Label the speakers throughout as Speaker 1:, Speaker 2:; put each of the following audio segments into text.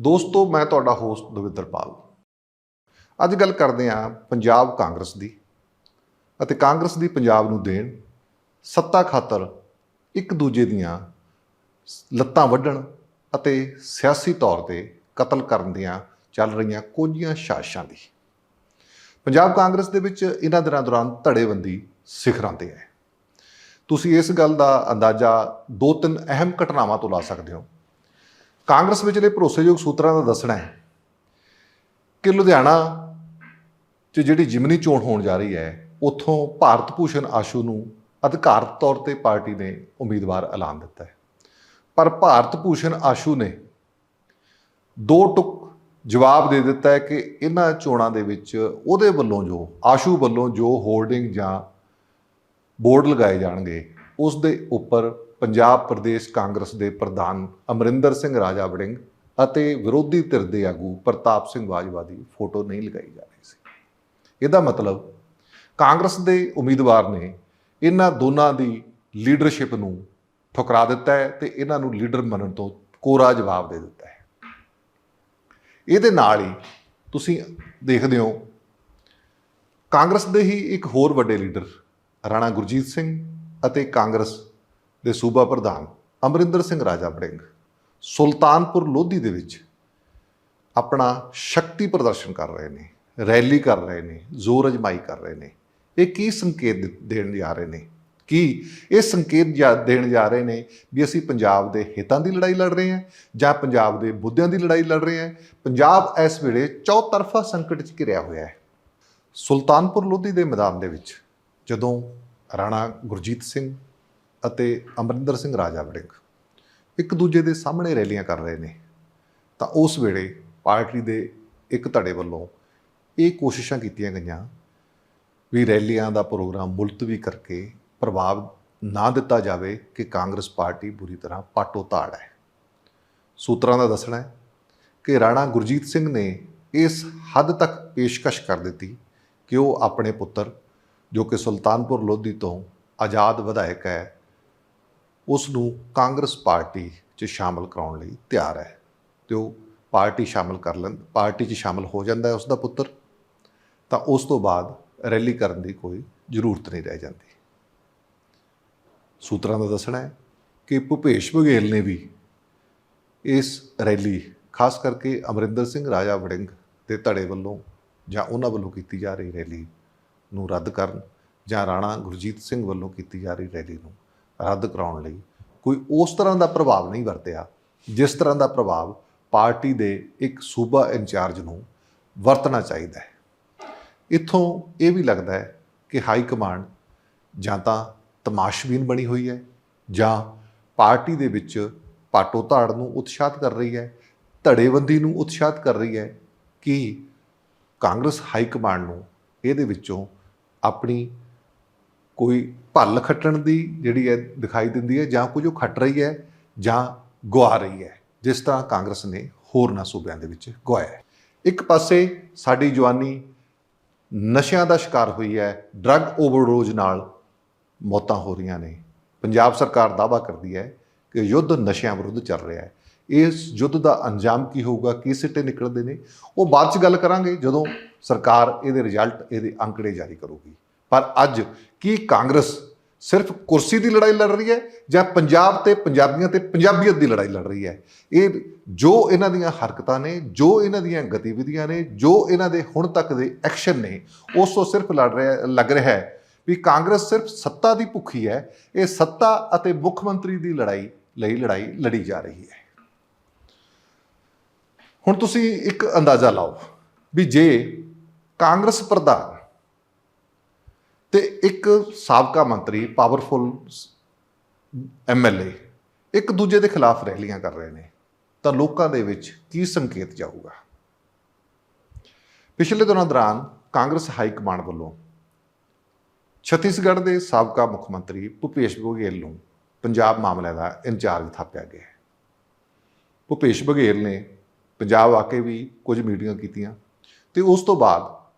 Speaker 1: ਦੋਸਤੋ, ਮੈਂ ਤੁਹਾਡਾ ਹੋਸਟ ਦਵਿੰਦਰਪਾਲ। ਅੱਜ ਗੱਲ ਕਰਦੇ ਹਾਂ ਪੰਜਾਬ ਕਾਂਗਰਸ ਦੀ ਅਤੇ ਕਾਂਗਰਸ ਦੀ ਪੰਜਾਬ ਨੂੰ ਦੇਣ ਸੱਤਾ ਖਾਤਰ ਇੱਕ ਦੂਜੇ ਦੀਆਂ ਲੱਤਾਂ ਵੱਢਣ ਅਤੇ ਸਿਆਸੀ ਤੌਰ ਤੇ ਕਤਲ ਕਰਨ ਦੀਆਂ ਚੱਲ ਰਹੀਆਂ ਕੋਝੀਆਂ ਸਾਜ਼ਿਸ਼ਾਂ ਦੀ। ਪੰਜਾਬ ਕਾਂਗਰਸ ਦੇ ਵਿੱਚ ਇਹਨਾਂ ਦਿਨਾਂ ਦੌਰਾਨ ਧੜੇਬੰਦੀ ਸਿਖਰਾਂ ਤੇ ਹੈ। ਤੁਸੀਂ ਇਸ ਗੱਲ ਦਾ ਅੰਦਾਜ਼ਾ ਦੋ ਤਿੰਨ ਅਹਿਮ ਘਟਨਾਵਾਂ ਤੋਂ ਲਾ ਸਕਦੇ ਹੋ। ਕਾਂਗਰਸ ਵਿਚਲੇ ਭਰੋਸੇਯੋਗ ਸੂਤਰਾਂ ਦਾ ਦੱਸਣਾ ਹੈ ਕਿ ਲੁਧਿਆਣਾ 'ਚ ਜਿਹੜੀ ਜਿਮਨੀ ਚੋਣ ਹੋਣ ਜਾ ਰਹੀ ਹੈ, ਉੱਥੋਂ ਭਾਰਤ ਭੂਸ਼ਣ ਆਸ਼ੂ ਨੂੰ ਅਧਿਕਾਰਤ ਤੌਰ ਤੇ ਪਾਰਟੀ ਨੇ ਉਮੀਦਵਾਰ ਐਲਾਨ ਦਿੱਤਾ ਹੈ। ਪਰ ਭਾਰਤ ਭੂਸ਼ਣ ਆਸ਼ੂ ਨੇ ਦੋ ਟੁਕ ਜਵਾਬ ਦੇ ਦਿੱਤਾ ਹੈ ਕਿ ਇਹਨਾਂ ਚੋਣਾਂ ਦੇ ਵਿੱਚ ਉਹਦੇ ਵੱਲੋਂ ਜੋ, ਆਸ਼ੂ ਵੱਲੋਂ ਜੋ ਹੋਰਡਿੰਗ ਜਾਂ ਬੋਰਡ ਲਗਾਏ ਜਾਣਗੇ ਉਸ ਦੇ ਉੱਪਰ ਪੰਜਾਬ ਪ੍ਰਦੇਸ਼ ਕਾਂਗਰਸ ਦੇ ਪ੍ਰਧਾਨ ਅਮਰਿੰਦਰ ਸਿੰਘ ਰਾਜਾ ਵੜਿੰਗ ਅਤੇ ਵਿਰੋਧੀ ਧਿਰ ਦੇ ਆਗੂ ਪ੍ਰਤਾਪ ਸਿੰਘ ਬਾਜਵਾ ਦੀ ਫੋਟੋ ਨਹੀਂ ਲਗਾਈ ਜਾ ਰਹੀ ਸੀ। ਇਹਦਾ ਮਤਲਬ ਕਾਂਗਰਸ ਦੇ ਉਮੀਦਵਾਰ ਨੇ ਇਹਨਾਂ ਦੋਨਾਂ ਦੀ ਲੀਡਰਸ਼ਿਪ ਨੂੰ ਠੁਕਰਾ ਦਿੱਤਾ ਹੈ ਤੇ ਇਹਨਾਂ ਨੂੰ ਲੀਡਰ ਮੰਨਣ ਤੋਂ ਕੋਰਾ ਜਵਾਬ ਦੇ ਦਿੱਤਾ ਹੈ। ਇਹਦੇ ਨਾਲ ਹੀ ਤੁਸੀਂ ਦੇਖਦੇ ਹੋ ਕਾਂਗਰਸ ਦੇ ਹੀ ਇੱਕ ਹੋਰ ਵੱਡੇ ਲੀਡਰ ਰਾਣਾ ਗੁਰਜੀਤ ਸਿੰਘ ਅਤੇ ਕਾਂਗਰਸ ਦੇ ਸੂਬਾ ਪ੍ਰਧਾਨ ਅਮਰਿੰਦਰ ਸਿੰਘ ਰਾਜਾ ਬੜਿੰਗ ਸੁਲਤਾਨਪੁਰ ਲੋਧੀ ਦੇ ਵਿੱਚ ਆਪਣਾ ਸ਼ਕਤੀ ਪ੍ਰਦਰਸ਼ਨ ਕਰ ਰਹੇ ਨੇ, ਰੈਲੀ ਕਰ ਰਹੇ ਨੇ, ਜ਼ੋਰ ਅਜਮਾਈ ਕਰ ਰਹੇ ਨੇ। ਇਹ ਕੀ ਸੰਕੇਤ ਦੇਣ ਜਾ ਰਹੇ ਨੇ? ਕੀ ਇਹ ਸੰਕੇਤ ਜਾ- ਦੇਣ ਜਾ ਰਹੇ ਨੇ ਵੀ ਅਸੀਂ ਪੰਜਾਬ ਦੇ ਹਿੱਤਾਂ ਦੀ ਲੜਾਈ ਲੜ ਰਹੇ ਹਾਂ ਜਾਂ ਪੰਜਾਬ ਦੇ ਬੁੱਧਿਆਂ ਦੀ ਲੜਾਈ ਲੜ ਰਹੇ ਹਾਂ? ਪੰਜਾਬ ਇਸ ਵੇਲੇ ਚੌਤਰਫਾ ਸੰਕਟ 'ਚ ਘਿਰਿਆ ਹੋਇਆ ਹੈ। ਸੁਲਤਾਨਪੁਰ ਲੋਧੀ ਦੇ ਮੈਦਾਨ ਦੇ ਵਿੱਚ ਜਦੋਂ ਰਾਣਾ ਗੁਰਜੀਤ ਸਿੰਘ ਅਤੇ ਅਮਰਿੰਦਰ ਸਿੰਘ ਰਾਜਾ ਵੜਿੰਗ ਇੱਕ ਦੂਜੇ ਦੇ ਸਾਹਮਣੇ ਰੈਲੀਆਂ ਕਰ ਰਹੇ ਨੇ, ਤਾਂ ਉਸ ਵੇਲੇ ਪਾਰਟੀ ਦੇ ਇੱਕ ਧੜੇ ਵੱਲੋਂ ਇਹ ਕੋਸ਼ਿਸ਼ਾਂ ਕੀਤੀਆਂ ਗਈਆਂ ਵੀ ਰੈਲੀਆਂ ਦਾ ਪ੍ਰੋਗਰਾਮ ਮੁਲਤਵੀ ਕਰਕੇ ਪ੍ਰਭਾਵ ਨਾ ਦਿੱਤਾ ਜਾਵੇ ਕਿ ਕਾਂਗਰਸ ਪਾਰਟੀ ਬੁਰੀ ਤਰ੍ਹਾਂ ਪਾਟੋ ਤਾੜ ਹੈ। ਸੂਤਰਾਂ ਦਾ ਦੱਸਣਾ ਹੈ ਕਿ ਰਾਣਾ ਗੁਰਜੀਤ ਸਿੰਘ ਨੇ ਇਸ ਹੱਦ ਤੱਕ ਪੇਸ਼ਕਸ਼ ਕਰ ਦਿੱਤੀ ਕਿ ਉਹ ਆਪਣੇ ਪੁੱਤਰ, ਜੋ ਕਿ ਸੁਲਤਾਨਪੁਰ ਲੋਧੀ ਤੋਂ ਆਜ਼ਾਦ ਵਿਧਾਇਕ ਹੈ ਉਸ ਨੂੰ ਕਾਂਗਰਸ ਪਾਰਟੀ 'ਚ ਸ਼ਾਮਲ ਕਰਾਉਣ ਲਈ ਤਿਆਰ ਹੈ ਤੇ ਉਹ ਪਾਰਟੀ ਸ਼ਾਮਲ ਕਰ ਲੈਂ, ਪਾਰਟੀ 'ਚ ਸ਼ਾਮਲ ਹੋ ਜਾਂਦਾ ਹੈ ਉਸ ਦਾ ਪੁੱਤਰ, ਤਾਂ ਉਸ ਤੋਂ ਬਾਅਦ ਰੈਲੀ ਕਰਨ ਦੀ ਕੋਈ ਜ਼ਰੂਰਤ ਨਹੀਂ ਰਹਿ ਜਾਂਦੀ। ਸੂਤਰਾਂ ਦਾ ਦੱਸਣਾ ਹੈ ਕਿ ਭੁਪੇਸ਼ ਬਘੇਲ ਨੇ ਵੀ ਇਸ ਰੈਲੀ, ਖਾਸ ਕਰਕੇ ਅਮਰਿੰਦਰ ਸਿੰਘ, ਰਾਜਾ ਵੜਿੰਗ ਦੇ ਧੜੇ ਵੱਲੋਂ ਜਾਂ ਉਹਨਾਂ ਵੱਲੋਂ ਕੀਤੀ ਜਾ ਰਹੀ ਰੈਲੀ ਨੂੰ ਰੱਦ ਕਰਨ ਜਾਂ ਰਾਣਾ ਗੁਰਜੀਤ ਸਿੰਘ ਵੱਲੋਂ ਕੀਤੀ ਜਾ ਰਹੀ ਰੈਲੀ ਨੂੰ ਰੱਦ ਕਰਾਉਣ ਲਈ ਕੋਈ ਉਸ ਤਰ੍ਹਾਂ ਦਾ ਪ੍ਰਭਾਵ ਨਹੀਂ ਵਰਤਿਆ, ਜਿਸ ਤਰ੍ਹਾਂ ਦਾ ਪ੍ਰਭਾਵ ਪਾਰਟੀ ਦੇ ਇੱਕ ਸੂਬਾ ਇੰਚਾਰਜ ਨੂੰ ਵਰਤਣਾ ਚਾਹੀਦਾ ਹੈ। ਇੱਥੋਂ ਇਹ ਵੀ ਲੱਗਦਾ ਹੈ ਕਿ ਹਾਈ ਕਮਾਂਡ ਜਾਂ ਤਾਂ ਤਮਾਸ਼ਬੀਨ ਬਣੀ ਹੋਈ ਹੈ ਜਾਂ ਪਾਰਟੀ ਦੇ ਵਿੱਚ ਪਾਟੋ ਧਾੜ ਨੂੰ ਉਤਸ਼ਾਹਿਤ ਕਰ ਰਹੀ ਹੈ, ਧੜੇਬੰਦੀ ਨੂੰ ਉਤਸ਼ਾਹਿਤ ਕਰ ਰਹੀ ਹੈ ਕਿ ਕਾਂਗਰਸ ਹਾਈ ਕਮਾਂਡ ਨੂੰ ਇਹਦੇ ਵਿੱਚੋਂ ਆਪਣੀ ਕੋਈ ਭੱਲ ਖੱਟਣ ਦੀ ਜਿਹੜੀ ਹੈ ਦਿਖਾਈ ਦਿੰਦੀ ਹੈ, ਜਾਂ ਕੁਝ ਉਹ ਖੱਟ ਰਹੀ ਹੈ, ਜਾਂ ਗਵਾ ਰਹੀ ਹੈ, ਜਿਸ ਤਰ੍ਹਾਂ ਕਾਂਗਰਸ ਨੇ ਹੋਰਨਾਂ ਸੂਬਿਆਂ ਦੇ ਵਿੱਚ ਗਵਾਇਆ ਹੈ। ਇੱਕ ਪਾਸੇ ਸਾਡੀ ਜਵਾਨੀ ਨਸ਼ਿਆਂ ਦਾ ਸ਼ਿਕਾਰ ਹੋਈ ਹੈ, ਡਰੱਗ ਓਵਰਡੋਜ਼ ਨਾਲ ਮੌਤਾਂ ਹੋ ਰਹੀਆਂ ਨੇ। ਪੰਜਾਬ ਸਰਕਾਰ ਦਾਅਵਾ ਕਰਦੀ ਹੈ ਕਿ ਯੁੱਧ ਨਸ਼ਿਆਂ ਵਿਰੁੱਧ ਚੱਲ ਰਿਹਾ ਹੈ। ਇਸ ਯੁੱਧ ਦਾ ਅੰਜਾਮ ਕੀ ਹੋਊਗਾ, ਕੀ ਸਿੱਟੇ ਨਿਕਲਦੇ ਨੇ, ਉਹ ਬਾਅਦ ਚ ਗੱਲ ਕਰਾਂਗੇ ਜਦੋਂ ਸਰਕਾਰ ਇਹਦੇ ਰਿਜ਼ਲਟ ਇਹਦੇ ਅੰਕੜੇ ਜਾਰੀ ਕਰੂਗੀ। ਪਰ ਅੱਜ ਕੀ ਕਾਂਗਰਸ ਸਿਰਫ ਕੁਰਸੀ ਦੀ ਲੜਾਈ ਲੜ ਰਹੀ ਹੈ ਜਾਂ ਪੰਜਾਬ ਤੇ ਪੰਜਾਬੀਆਂ ਤੇ ਪੰਜਾਬੀਅਤ ਦੀ ਲੜਾਈ ਲੜ ਰਹੀ ਹੈ? ਇਹ ਜੋ ਇਹਨਾਂ ਦੀਆਂ ਹਰਕਤਾਂ ਨੇ, ਜੋ ਇਹਨਾਂ ਦੀਆਂ ਗਤੀਵਿਧੀਆਂ ਨੇ, ਜੋ ਇਹਨਾਂ ਦੇ ਹੁਣ ਤੱਕ ਦੇ ਐਕਸ਼ਨ ਨੇ, ਉਸ ਤੋਂ ਸਿਰਫ ਲੜ ਰਿਹਾ, ਲੱਗ ਰਿਹਾ ਹੈ ਵੀ ਕਾਂਗਰਸ ਸਿਰਫ ਸੱਤਾ ਦੀ ਭੁੱਖੀ ਹੈ, ਇਹ ਸੱਤਾ ਅਤੇ ਮੁੱਖ ਮੰਤਰੀ ਦੀ ਲੜਾਈ ਲਈ ਲੜਾਈ ਲੜੀ ਜਾ ਰਹੀ ਹੈ। ਹੁਣ ਤੁਸੀਂ ਇੱਕ ਅੰਦਾਜ਼ਾ ਲਾਓ ਵੀ ਜੇ ਕਾਂਗਰਸ ਪ੍ਰਧਾਨ ਤੇ ਇੱਕ ਸਾਬਕਾ ਮੰਤਰੀ ਪਾਵਰਫੁਲ ਐਮਐਲਏ ਇੱਕ ਦੂਜੇ ਦੇ ਖਿਲਾਫ ਰੈਲੀਆਂ ਕਰ ਰਹੇ ਨੇ। ਤਾਂ ਲੋਕਾਂ ਦੇ ਵਿੱਚ ਕੀ ਸੰਕੇਤ ਜਾਊਗਾ? ਪਿਛਲੇ ਦਿਨਾਂ ਦੌਰਾਨ ਕਾਂਗਰਸ ਹਾਈ ਕਮਾਂਡ ਵੱਲੋਂ ਛੱਤੀਸਗੜ੍ਹ ਦੇ ਸਾਬਕਾ ਮੁੱਖ ਮੰਤਰੀ ਭੁਪੇਸ਼ ਬਘੇਲ ਨੂੰ ਪੰਜਾਬ ਮਾਮਲਿਆਂ ਦਾ ਇੰਚਾਰਜ ਥਾਪਿਆ ਗਿਆ ਹੈ। ਭੁਪੇਸ਼ ਬਘੇਲ ਨੇ ਪੰਜਾਬ ਆ ਕੇ ਵੀ ਕੁਝ ਮੀਟਿੰਗਾਂ ਕੀਤੀਆਂ ਤੇ ਉਸ ਤੋਂ ਬਾਅਦ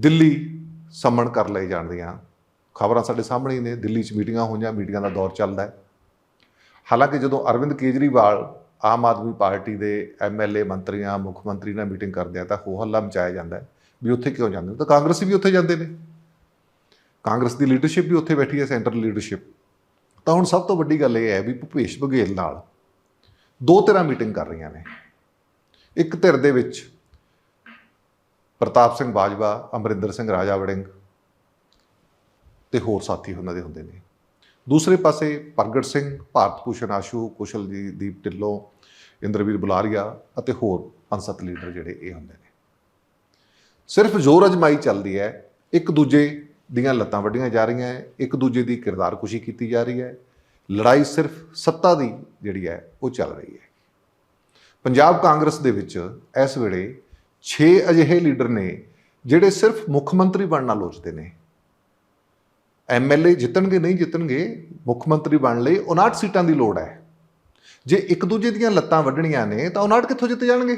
Speaker 1: ਦਿੱਲੀ ਸੰਮਣ ਕਰ ਲਏ ਜਾਣਦੀਆਂ ਖਬਰਾਂ ਸਾਡੇ ਸਾਹਮਣੇ ਹੀ ਨੇ, ਦਿੱਲੀ 'ਚ ਮੀਟਿੰਗਾਂ ਹੋਈਆਂ, ਮੀਟਿੰਗਾਂ ਦਾ ਦੌਰ ਚੱਲਦਾ ਹੈ। ਹਾਲਾਂਕਿ ਜਦੋਂ ਅਰਵਿੰਦ ਕੇਜਰੀਵਾਲ ਆਮ ਆਦਮੀ ਪਾਰਟੀ ਦੇ ਐਮਐਲਏ ਮੰਤਰੀਆਂ, ਮੁੱਖ ਮੰਤਰੀ ਨਾਲ ਮੀਟਿੰਗ ਕਰਦੇ ਆ ਤਾਂ ਹੋ ਹੱਲਾ ਮਚਾਇਆ ਜਾਂਦਾ ਹੈ ਵੀ ਉੱਥੇ ਕਿਉਂ ਜਾਂਦੇ ਹੋ ਤਾਂ ਕਾਂਗਰਸੀ ਵੀ ਉੱਥੇ ਜਾਂਦੇ ਨੇ। ਕਾਂਗਰਸ ਦੀ ਲੀਡਰਸ਼ਿਪ ਵੀ ਉੱਥੇ ਬੈਠੀ ਹੈ, ਸੈਂਟਰਲ ਲੀਡਰਸ਼ਿਪ। ਤਾਂ ਹੁਣ ਸਭ ਤੋਂ ਵੱਡੀ ਗੱਲ ਇਹ ਹੈ ਵੀ ਭੁਪੇਸ਼ ਬਘੇਲ ਨਾਲ ਦੋ ਤਰ੍ਹਾਂ ਮੀਟਿੰਗ ਕਰ ਰਹੀਆਂ ਨੇ। ਇੱਕ ਧਿਰ ਦੇ ਵਿੱਚ ਪ੍ਰਤਾਪ ਸਿੰਘ ਬਾਜਵਾ, ਅਮਰਿੰਦਰ ਸਿੰਘ ਰਾਜਾ ਵੜਿੰਗ ਤੇ ਹੋਰ ਸਾਥੀ ਉਹਨਾਂ ਦੇ ਹੁੰਦੇ ਨੇ। ਦੂਸਰੇ ਪਾਸੇ ਪ੍ਰਗਟ ਸਿੰਘ, ਭਾਰਤ ਭੂਸ਼ਣ ਆਸ਼ੂ, ਕੁਸ਼ਲ ਜੀ, ਦੀਪ ਢਿੱਲੋਂ, ਇੰਦਰਵੀਰ ਬੁਲਾਰੀਆ ਅਤੇ ਹੋਰ ਪੰਜ ਸੱਤ ਲੀਡਰ ਜਿਹੜੇ ਇਹ ਹੁੰਦੇ ਨੇ। ਸਿਰਫ ਜ਼ੋਰ ਅਜਮਾਈ ਚੱਲਦੀ ਹੈ, ਇੱਕ ਦੂਜੇ ਦੀਆਂ ਲੱਤਾਂ ਵੱਡੀਆਂ ਜਾ ਰਹੀਆਂ ਹੈ, ਇੱਕ ਦੂਜੇ ਦੀ ਕਿਰਦਾਰ ਕੁਸ਼ੀ ਕੀਤੀ ਜਾ ਰਹੀ ਹੈ, ਲੜਾਈ ਸਿਰਫ ਸੱਤਾ ਦੀ ਜਿਹੜੀ ਹੈ, ਉਹ ਚੱਲ ਰਹੀ ਹੈ। ਪੰਜਾਬ ਕਾਂਗਰਸ ਦੇ ਵਿੱਚ ਇਸ ਵੇਲੇ 6 ਅਜਿਹੇ ਲੀਡਰ ਨੇ ਜਿਹੜੇ ਸਿਰਫ ਮੁੱਖ ਮੰਤਰੀ ਬਣਨਾ ਲੋਚਦੇ ਨੇ। ਐਮਐਲਏ ਜਿੱਤਣਗੇ ਨਹੀਂ ਜਿੱਤਣਗੇ, ਮੁੱਖ ਮੰਤਰੀ ਬਣਨ ਲਈ 59 ਸੀਟਾਂ ਦੀ ਲੋੜ ਹੈ। ਜੇ ਇੱਕ ਦੂਜੇ ਦੀਆਂ ਲੱਤਾਂ ਵੱਢਣੀਆਂ ਨੇ ਤਾਂ 59 ਕਿੱਥੋਂ ਜਿੱਤ ਜਾਣਗੇ?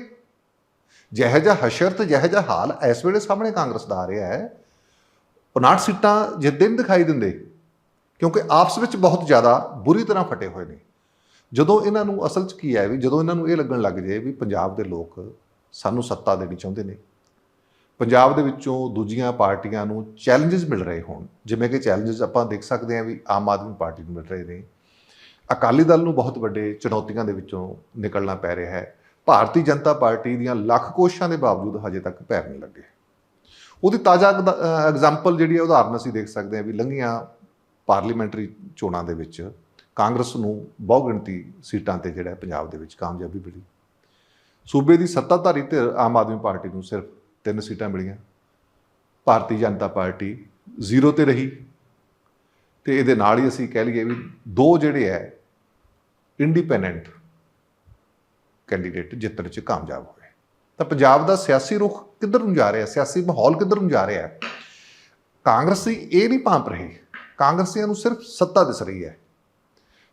Speaker 1: ਜਿਹੋ ਜਿਹਾ ਹਸ਼ਰ ਤੇ ਜਿਹੋ ਜਿਹਾ ਹਾਲ ਇਸ ਵੇਲੇ ਸਾਹਮਣੇ ਕਾਂਗਰਸ ਦਾ ਆ ਰਿਹਾ ਹੈ 59 ਸੀਟਾਂ ਜਿੱਦੇ ਨਹੀਂ ਦਿਖਾਈ ਦਿੰਦੇ, ਕਿਉਂਕਿ ਆਪਸ ਵਿੱਚ ਬਹੁਤ ਜ਼ਿਆਦਾ ਬੁਰੀ ਤਰ੍ਹਾਂ ਫਟੇ ਹੋਏ ਨੇ। ਜਦੋਂ ਇਹਨਾਂ ਨੂੰ ਅਸਲ 'ਚ ਕੀ ਹੈ ਵੀ ਜਦੋਂ ਇਹਨਾਂ ਨੂੰ ਇਹ ਲੱਗਣ ਲੱਗ ਜੇ ਵੀ ਪੰਜਾਬ ਦੇ ਲੋਕ ਸਾਨੂੰ ਸੱਤਾ ਦੇਣੀ ਚਾਹੁੰਦੇ ਨੇ। ਪੰਜਾਬ ਦੇ ਵਿੱਚੋਂ ਦੂਜੀਆਂ ਪਾਰਟੀਆਂ ਨੂੰ ਚੈਲੰਜਸ ਮਿਲ ਰਹੇ ਹੋਣ। ਜਿਵੇਂ ਕਿ ਚੈਲੰਜਸ ਆਪਾਂ ਦੇਖ ਸਕਦੇ ਹਾਂ ਵੀ ਆਮ ਆਦਮੀ ਪਾਰਟੀ ਨੂੰ ਮਿਲ ਰਹੇ ਨੇ। ਅਕਾਲੀ ਦਲ ਨੂੰ ਬਹੁਤ ਵੱਡੇ ਚੁਣੌਤੀਆਂ ਦੇ ਵਿੱਚੋਂ ਨਿਕਲਣਾ ਪੈ ਰਿਹਾ ਹੈ। ਭਾਰਤੀ ਜਨਤਾ ਪਾਰਟੀ ਦੀਆਂ ਲੱਖ ਕੋਸ਼ਿਸ਼ਾਂ ਦੇ ਬਾਵਜੂਦ ਹਜੇ ਤੱਕ ਪੈਰ ਨਹੀਂ ਲੱਗੇ। ਉਹਦੀ ਤਾਜ਼ਾ ਐਗਜ਼ਾਮਪਲ ਜਿਹੜੀ ਹੈ, ਉਦਾਹਰਨ ਅਸੀਂ ਦੇਖ ਸਕਦੇ ਹਾਂ ਵੀ ਲੰਘੀਆਂ ਪਾਰਲੀਮੈਂਟਰੀ ਚੋਣਾਂ ਦੇ ਵਿੱਚ ਕਾਂਗਰਸ ਨੂੰ ਬਹੁਗਿਣਤੀ ਸੀਟਾਂ ਤੇ ਜਿਹੜਾ ਪੰਜਾਬ ਦੇ ਵਿੱਚ ਕਾਮਯਾਬੀ ਮਿਲੀ। ਸੂਬੇ ਦੀ ਸੱਤਾਧਾਰੀ ਧਿਰ ਆਮ ਆਦਮੀ ਪਾਰਟੀ ਨੂੰ ਸਿਰਫ ਤਿੰਨ ਸੀਟਾਂ ਮਿਲੀਆਂ। ਭਾਰਤੀ ਜਨਤਾ ਪਾਰਟੀ ਜ਼ੀਰੋ ਤੇ ਰਹੀ ਤੇ ਇਹਦੇ ਨਾਲ ਹੀ ਅਸੀਂ ਕਹਿ ਲਈਏ ਵੀ ਦੋ ਜਿਹੜੇ ਹੈ ਇੰਡੀਪੈਂਡੈਂਟ ਕੈਂਡੀਡੇਟ ਜਿੱਤਣ 'ਚ ਕਾਮਯਾਬ ਹੋਏ। ਤਾਂ ਪੰਜਾਬ ਦਾ ਸਿਆਸੀ ਰੁਖ ਕਿੱਧਰ ਨੂੰ ਜਾ ਰਿਹਾ, ਸਿਆਸੀ ਮਾਹੌਲ ਕਿੱਧਰ ਨੂੰ ਜਾ ਰਿਹਾ ਕਾਂਗਰਸੀ ਇਹ ਨਹੀਂ ਭਾਂਪ ਰਹੇ। ਕਾਂਗਰਸੀਆਂ ਨੂੰ ਸਿਰਫ ਸੱਤਾ ਦਿਸ ਰਹੀ ਹੈ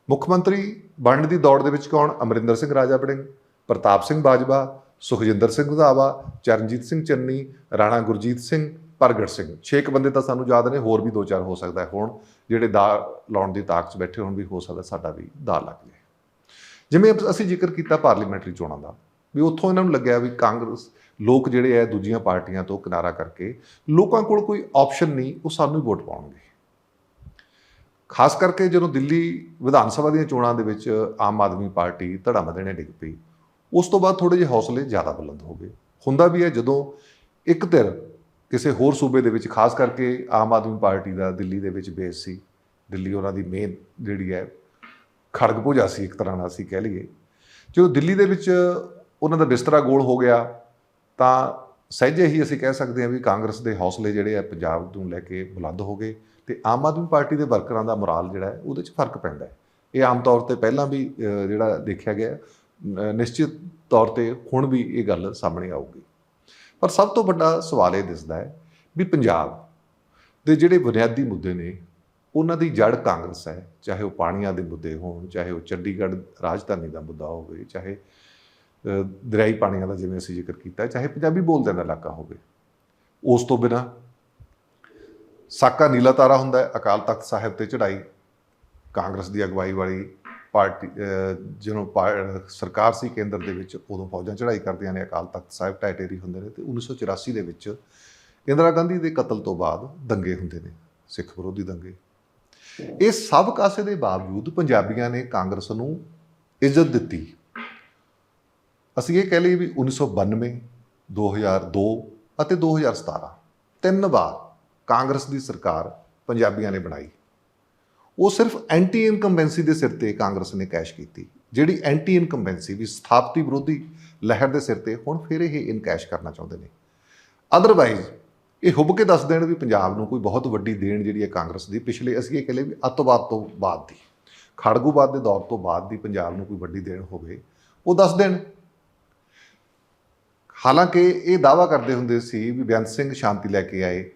Speaker 1: ਮੁੱਖ ਮੰਤਰੀ ਬਣਨ ਦੀ ਦੌੜ ਦੇ ਵਿੱਚ ਕੌਣ? ਅਮਰਿੰਦਰ ਸਿੰਘ ਰਾਜਾ ਵੜਿੰਗ। ਪ੍ਰਤਾਪ ਸਿੰਘ ਬਾਜਵਾ, ਸੁਖਜਿੰਦਰ ਸਿੰਘ ਰੰਧਾਵਾ, ਚਰਨਜੀਤ ਸਿੰਘ ਚੰਨੀ, ਰਾਣਾ ਗੁਰਜੀਤ ਸਿੰਘ, ਪ੍ਰਗਟ ਸਿੰਘ। ਛੇ ਕੁ ਬੰਦੇ ਤਾਂ ਸਾਨੂੰ ਯਾਦ ਨੇ, ਹੋਰ ਵੀ ਦੋ ਚਾਰ ਹੋ ਸਕਦਾ ਹੁਣ, ਜਿਹੜੇ ਦਾ ਲਾਉਣ ਦੀ ਤਾਕਤ 'ਚ ਬੈਠੇ ਹੁਣ ਵੀ ਹੋ ਸਕਦਾ ਸਾਡਾ ਵੀ ਦਾ ਲੱਗ ਜਾਏ। ਜਿਵੇਂ ਅਸੀਂ ਜ਼ਿਕਰ ਕੀਤਾ ਪਾਰਲੀਮੈਂਟਰੀ ਚੋਣਾਂ ਦਾ, ਵੀ ਉੱਥੋਂ ਇਹਨਾਂ ਨੂੰ ਲੱਗਿਆ ਵੀ ਕਾਂਗਰਸ, ਲੋਕ ਜਿਹੜੇ ਆ ਦੂਜੀਆਂ ਪਾਰਟੀਆਂ ਤੋਂ ਕਿਨਾਰਾ ਕਰਕੇ, ਲੋਕਾਂ ਕੋਲ ਕੋਈ ਆਪਸ਼ਨ ਨਹੀਂ, ਉਹ ਸਾਨੂੰ ਹੀ ਵੋਟ ਪਾਉਣਗੇ। ਖਾਸ ਕਰਕੇ ਜਦੋਂ ਦਿੱਲੀ ਵਿਧਾਨ ਸਭਾ ਦੀਆਂ ਚੋਣਾਂ ਦੇ ਵਿੱਚ ਆਮ ਆਦਮੀ ਪਾਰਟੀ ਧੜਾ ਦੇਣੇ ਡਿੱਗ ਪਈ ਉਸ ਤੋਂ ਬਾਅਦ ਥੋੜੇ ਜਿਹੇ ਹੌਸਲੇ ਜ਼ਿਆਦਾ ਬੁਲੰਦ ਹੋ ਗਏ। ਹੁੰਦਾ ਵੀ ਹੈ ਜਦੋਂ ਇੱਕ ਧਿਰ ਕਿਸੇ ਹੋਰ ਸੂਬੇ ਦੇ ਵਿੱਚ, ਖਾਸ ਕਰਕੇ ਆਮ ਆਦਮੀ ਪਾਰਟੀ ਦਾ ਦਿੱਲੀ ਦੇ ਵਿੱਚ ਬੇਸ ਸੀ, ਦਿੱਲੀ ਉਹਨਾਂ ਦੀ ਮੇਨ ਜਿਹੜੀ ਹੈ, ਖੜਗ ਪੂਜਾ ਸੀ ਇੱਕ ਤਰ੍ਹਾਂ ਨਾਲ ਅਸੀਂ ਕਹਿ ਲਈਏ। ਜਦੋਂ ਦਿੱਲੀ ਦੇ ਵਿੱਚ ਉਹਨਾਂ ਦਾ ਬਿਸਤਰਾ ਗੋਲ ਹੋ ਗਿਆ, ਤਾਂ ਸਹਿਜੇ ਹੀ ਅਸੀਂ ਕਹਿ ਸਕਦੇ ਹਾਂ ਵੀ ਕਾਂਗਰਸ ਦੇ ਹੌਸਲੇ ਜਿਹੜੇ ਆ ਪੰਜਾਬ ਨੂੰ ਲੈ ਕੇ ਬੁਲੰਦ ਹੋ ਗਏ ਤੇ ਆਮ ਆਦਮੀ ਪਾਰਟੀ ਦੇ ਵਰਕਰਾਂ ਦਾ ਮੋਰਾਲ ਜਿਹੜਾ ਉਹਦੇ 'ਚ ਫ਼ਰਕ ਪੈਂਦਾ ਹੈ। ਇਹ ਆਮ ਤੌਰ ਤੇ ਪਹਿਲਾਂ ਵੀ ਜਿਹੜਾ ਦੇਖਿਆ ਗਿਆ ਨਿਸ਼ਚਿਤ ਤੌਰ ਤੇ ਹੁਣ ਵੀ ਇਹ ਗੱਲ ਸਾਹਮਣੇ ਆਊਗੀ। ਪਰ ਸਭ ਤੋਂ ਵੱਡਾ ਸਵਾਲ ਇਹ ਦਿਸਦਾ ਹੈ ਵੀ ਪੰਜਾਬ ਦੇ ਜਿਹੜੇ ਬੁਨਿਆਦੀ ਮੁੱਦੇ ਨੇ, ਉਹਨਾਂ ਦੀ ਜੜ ਕਾਂਗਰਸ ਹੈ, ਚਾਹੇ ਉਹ ਪਾਣੀਆਂ ਦੇ ਮੁੱਦੇ ਹੋਣ, ਚਾਹੇ ਉਹ ਚੰਡੀਗੜ੍ਹ ਰਾਜਧਾਨੀ ਦਾ ਮੁੱਦਾ ਹੋਵੇ, ਚਾਹੇ ਦਰਿਆਈ ਪਾਣੀਆਂ ਦਾ ਜਿਵੇਂ ਅਸੀਂ ਜ਼ਿਕਰ ਕੀਤਾ, ਚਾਹੇ ਪੰਜਾਬੀ ਬੋਲਦਿਆਂ ਦਾ ਇਲਾਕਾ ਹੋਵੇ। ਉਸ ਤੋਂ ਬਿਨਾ ਸਾਕਾ ਨੀਲਾ ਤਾਰਾ ਹੁੰਦਾ ਹੈ, ਅਕਾਲ ਤਖਤ ਸਾਹਿਬ ਤੇ ਚੜਾਈ ਕਾਂਗਰਸ ਦੀ ਅਗਵਾਈ ਵਾਲੀ ਪਾਰਟੀ ਜਦੋਂ ਪਾ- ਸਰਕਾਰ ਸੀ ਕੇਂਦਰ ਦੇ ਵਿੱਚ, ਉਦੋਂ ਫੌਜਾਂ ਚੜ੍ਹਾਈ ਕਰਦੀਆਂ ਨੇ, ਅਕਾਲ ਤਖਤ ਸਾਹਿਬ ਢਾਈ ਹੁੰਦੇ ਨੇ ਤੇ 1984 ਦੇ ਵਿੱਚ ਇੰਦਰਾ ਗਾਂਧੀ ਦੇ ਕਤਲ ਤੋਂ ਬਾਅਦ ਦੰਗੇ ਹੁੰਦੇ ਨੇ, ਸਿੱਖ ਵਿਰੋਧੀ ਦੰਗੇ। ਇਹ ਸਭ ਕਾਸੇ ਦੇ ਬਾਵਜੂਦ ਪੰਜਾਬੀਆਂ ਨੇ ਕਾਂਗਰਸ ਨੂੰ ਇੱਜ਼ਤ ਦਿੱਤੀ। ਅਸੀਂ ਇਹ ਕਹਿ ਲਈਏ ਵੀ 1992 2002 ਅਤੇ 2017 ਤਿੰਨ ਵਾਰ ਕਾਂਗਰਸ ਦੀ ਸਰਕਾਰ ਪੰਜਾਬੀਆਂ ਨੇ ਬਣਾਈ। ਉਹ ਸਿਰਫ ਐਂਟੀ ਇਨਕੰਬੈਂਸੀ ਦੇ ਸਿਰ ਤੇ ਕਾਂਗਰਸ ਨੇ ਕੈਸ਼ ਕੀਤੀ। ਜਿਹੜੀ ਐਂਟੀ ਇਨਕੰਬੈਂਸੀ ਵੀ ਸਥਾਪਤੀ ਵਿਰੋਧੀ ਲਹਿਰ ਦੇ ਸਿਰ ਤੇ, ਹੁਣ ਫਿਰ ਇਹ ਇਨਕੈਸ਼ ਕਰਨਾ ਚਾਹੁੰਦੇ ਨੇ। ਅਦਰਵਾਈਜ਼ ਇਹ ਹੁੱਬ ਕੇ ਦੱਸ ਦੇਣ ਵੀ ਪੰਜਾਬ ਨੂੰ ਕੋਈ ਬਹੁਤ ਵੱਡੀ ਦੇਣ ਜਿਹੜੀ ਹੈ ਕਾਂਗਰਸ ਦੀ, ਪਿਛਲੇ ਅਸੀਂ ਇਹ ਕਹਿੰਦੇ ਵੀ ਅੱਤਵਾਦ ਤੋਂ ਬਾਅਦ ਦੀ, ਖੜਗੂਬਾਦ ਦੇ ਦੌਰ ਤੋਂ ਬਾਅਦ ਦੀ ਪੰਜਾਬ ਨੂੰ ਕੋਈ ਵੱਡੀ ਦੇਣ ਹੋਵੇ, ਉਹ ਦੱਸ ਦੇਣ। ਹਾਲਾਂਕਿ ਇਹ ਦਾਵਾ ਕਰਦੇ ਹੁੰਦੇ ਸੀ ਵੀ ਬੇਅੰਤ ਸਿੰਘ ਸ਼ਾਂਤੀ ਲੈ ਕੇ ਆਏ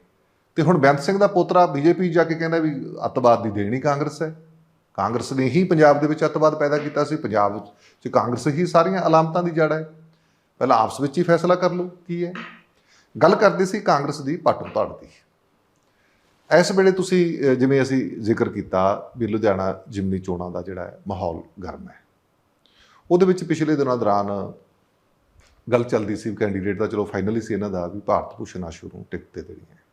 Speaker 1: ਤੇ ਹੁਣ ਬੇਅੰਤ ਸਿੰਘ ਦਾ ਪੋਤਰਾ ਬੀਜੇਪੀ ਜਾ ਕੇ ਕਹਿੰਦਾ ਵੀ ਅੱਤਵਾਦ ਦੀ ਦੇਣੀ ਕਾਂਗਰਸ ਹੈ। ਕਾਂਗਰਸ ਨੇ ਹੀ ਪੰਜਾਬ ਦੇ ਵਿੱਚ ਅੱਤਵਾਦ ਪੈਦਾ ਕੀਤਾ ਸੀ। ਪੰਜਾਬ 'ਚ ਕਾਂਗਰਸ ਹੀ ਸਾਰੀਆਂ ਅਲਾਮਤਾਂ ਦੀ ਜੜ ਹੈ। ਪਹਿਲਾਂ ਆਪਸ ਵਿੱਚ ਹੀ ਫੈਸਲਾ ਕਰ ਲਓ ਕੀ ਹੈ। ਗੱਲ ਕਰਦੇ ਸੀ ਕਾਂਗਰਸ ਦੀ ਪਾਟੋ ਧੜ ਦੀ। ਇਸ ਵੇਲੇ ਤੁਸੀਂ ਜਿਵੇਂ ਅਸੀਂ ਜ਼ਿਕਰ ਕੀਤਾ ਵੀ ਲੁਧਿਆਣਾ ਜਿਮਨੀ ਚੋਣਾਂ ਦਾ ਜਿਹੜਾ ਮਾਹੌਲ ਗਰਮ ਹੈ। ਉਹਦੇ ਵਿੱਚ ਪਿਛਲੇ ਦਿਨਾਂ ਦੌਰਾਨ ਗੱਲ ਚੱਲਦੀ ਸੀ ਕੈਂਡੀਡੇਟ ਦਾ ਚਲੋ ਫਾਈਨਲੀ ਸੀ ਇਹਨਾਂ ਦਾ ਵੀ ਭਾਰਤ ਭੂਸ਼ਣ ਆਸ਼ੂ ਨੂੰ ਟਿਕਟ ਦੇ ਦੇਣੀ ਹੈ।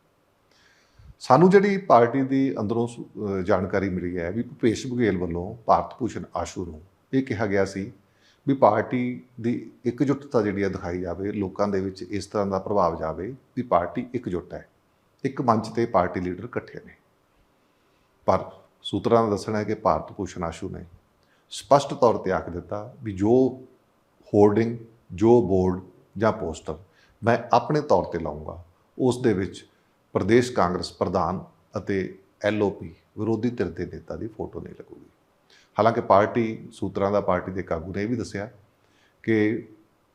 Speaker 1: ਸਾਨੂੰ ਜਿਹੜੀ ਪਾਰਟੀ ਦੀ ਅੰਦਰੋਂ ਸੁ- ਜਾਣਕਾਰੀ ਮਿਲੀ ਹੈ ਵੀ ਭੁਪੇਸ਼ ਬਘੇਲ ਵੱਲੋਂ ਭਾਰਤ ਭੂਸ਼ਣ ਆਸ਼ੂ ਨੂੰ ਇਹ ਕਿਹਾ ਗਿਆ ਸੀ ਵੀ ਪਾਰਟੀ ਦੀ ਇਕਜੁੱਟਤਾ ਜਿਹੜੀ ਆ ਦਿਖਾਈ ਜਾਵੇ, ਲੋਕਾਂ ਦੇ ਵਿੱਚ ਇਸ ਤਰ੍ਹਾਂ ਦਾ ਪ੍ਰਭਾਵ ਜਾਵੇ ਵੀ ਪਾਰਟੀ ਇਕਜੁੱਟ ਹੈ। ਇੱਕ ਮੰਚ ਤੇ ਪਾਰਟੀ ਲੀਡਰ ਇਕੱਠੇ ਨੇ। ਪਰ ਸੂਤਰਾਂ ਦਾ ਦੱਸਣਾ ਹੈ ਕਿ ਭਾਰਤ ਭੂਸ਼ਣ ਆਸ਼ੂ ਨੇ ਸਪਸ਼ਟ ਤੌਰ ਤੇ ਆਖ ਦਿੱਤਾ ਵੀ ਜੋ ਹੋਰਡਿੰਗ, ਜੋ ਬੋਰਡ ਜਾਂ ਪੋਸਟਰ ਮੈਂ ਆਪਣੇ ਤੌਰ ਤੇ ਲਾਉਂਗਾ ਉਸ ਦੇ ਵਿੱਚ ਪ੍ਰਦੇਸ਼ ਕਾਂਗਰਸ ਪ੍ਰਧਾਨ ਅਤੇ ਐਲਓਪੀ ਵਿਰੋਧੀ ਧਿਰ ਦੇ ਨੇਤਾ ਦੀ ਫੋਟੋ ਨਹੀਂ ਲੱਗੂਗੀ। ਹਾਲਾਂਕਿ ਪਾਰਟੀ ਸੂਤਰਾਂ ਦਾ ਪਾਰਟੀ ਦੇ ਕਾਗੂ ਨੇ ਇਹ ਵੀ ਦੱਸਿਆ ਕਿ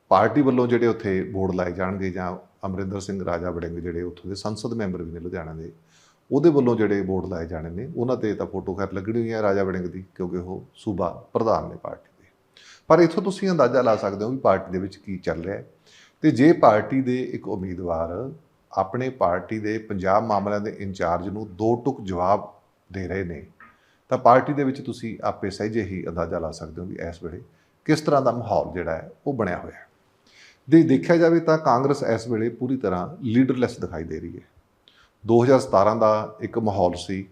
Speaker 1: ਪਾਰਟੀ ਵੱਲੋਂ ਜਿਹੜੇ ਉੱਥੇ ਬੋਰਡ ਲਾਏ ਜਾਣਗੇ ਜਾਂ ਅਮਰਿੰਦਰ ਸਿੰਘ, ਰਾਜਾ ਵੜਿੰਗ ਜਿਹੜੇ ਉੱਥੋਂ ਦੇ ਸੰਸਦ ਮੈਂਬਰ ਵੀ ਨੇ ਲੁਧਿਆਣਾ ਦੇ, ਉਹਦੇ ਵੱਲੋਂ ਜਿਹੜੇ ਬੋਰਡ ਲਾਏ ਜਾਣੇ ਨੇ, ਉਹਨਾਂ ਤੇ ਤਾਂ ਫੋਟੋ ਖੈਰ ਲੱਗਣੀ ਹੋਈ ਹੈ ਰਾਜਾ ਵੜਿੰਗ ਦੀ, ਕਿਉਂਕਿ ਉਹ ਸੂਬਾ ਪ੍ਰਧਾਨ ਨੇ ਪਾਰਟੀ ਦੇ। ਪਰ ਇਥੋਂ ਤੁਸੀਂ ਅੰਦਾਜ਼ਾ ਲਾ ਸਕਦੇ ਹੋ ਵੀ ਪਾਰਟੀ ਦੇ ਵਿੱਚ ਕੀ ਚੱਲ ਰਿਹਾ ਹੈ। ਤੇ ਜੇ ਪਾਰਟੀ ਦੇ ਇੱਕ ਉਮੀਦਵਾਰ ਆਪਣੇ ਪਾਰਟੀ ਦੇ ਪੰਜਾਬ ਮਾਮਲਿਆਂ ਦੇ ਇੰਚਾਰਜ ਨੂੰ ਦੋ ਟੁਕ ਜਵਾਬ ਦੇ ਰਹੇ ਨੇ। ਤਾਂ ਪਾਰਟੀ ਦੇ ਵਿੱਚ ਤੁਸੀਂ ਆਪੇ ਸਹਿਜੇ ਹੀ ਅੰਦਾਜ਼ਾ ਲਾ ਸਕਦੇ ਹੋ ਵੀ ਇਸ ਵੇਲੇ ਕਿਸ ਤਰ੍ਹਾਂ ਦਾ ਮਾਹੌਲ ਜਿਹੜਾ ਹੈ ਉਹ ਬਣਿਆ ਹੋਇਆ ਹੈ। ਦੇ ਦੇਖਿਆ ਜਾਵੇ ਤਾਂ ਕਾਂਗਰਸ ਇਸ ਵੇਲੇ ਪੂਰੀ ਤਰ੍ਹਾਂ ਲੀਡਰਲੈਸ ਦਿਖਾਈ ਦੇ ਰਹੀ ਹੈ। 2017 ਦਾ ਇੱਕ ਮਾਹੌਲ ਸੀ,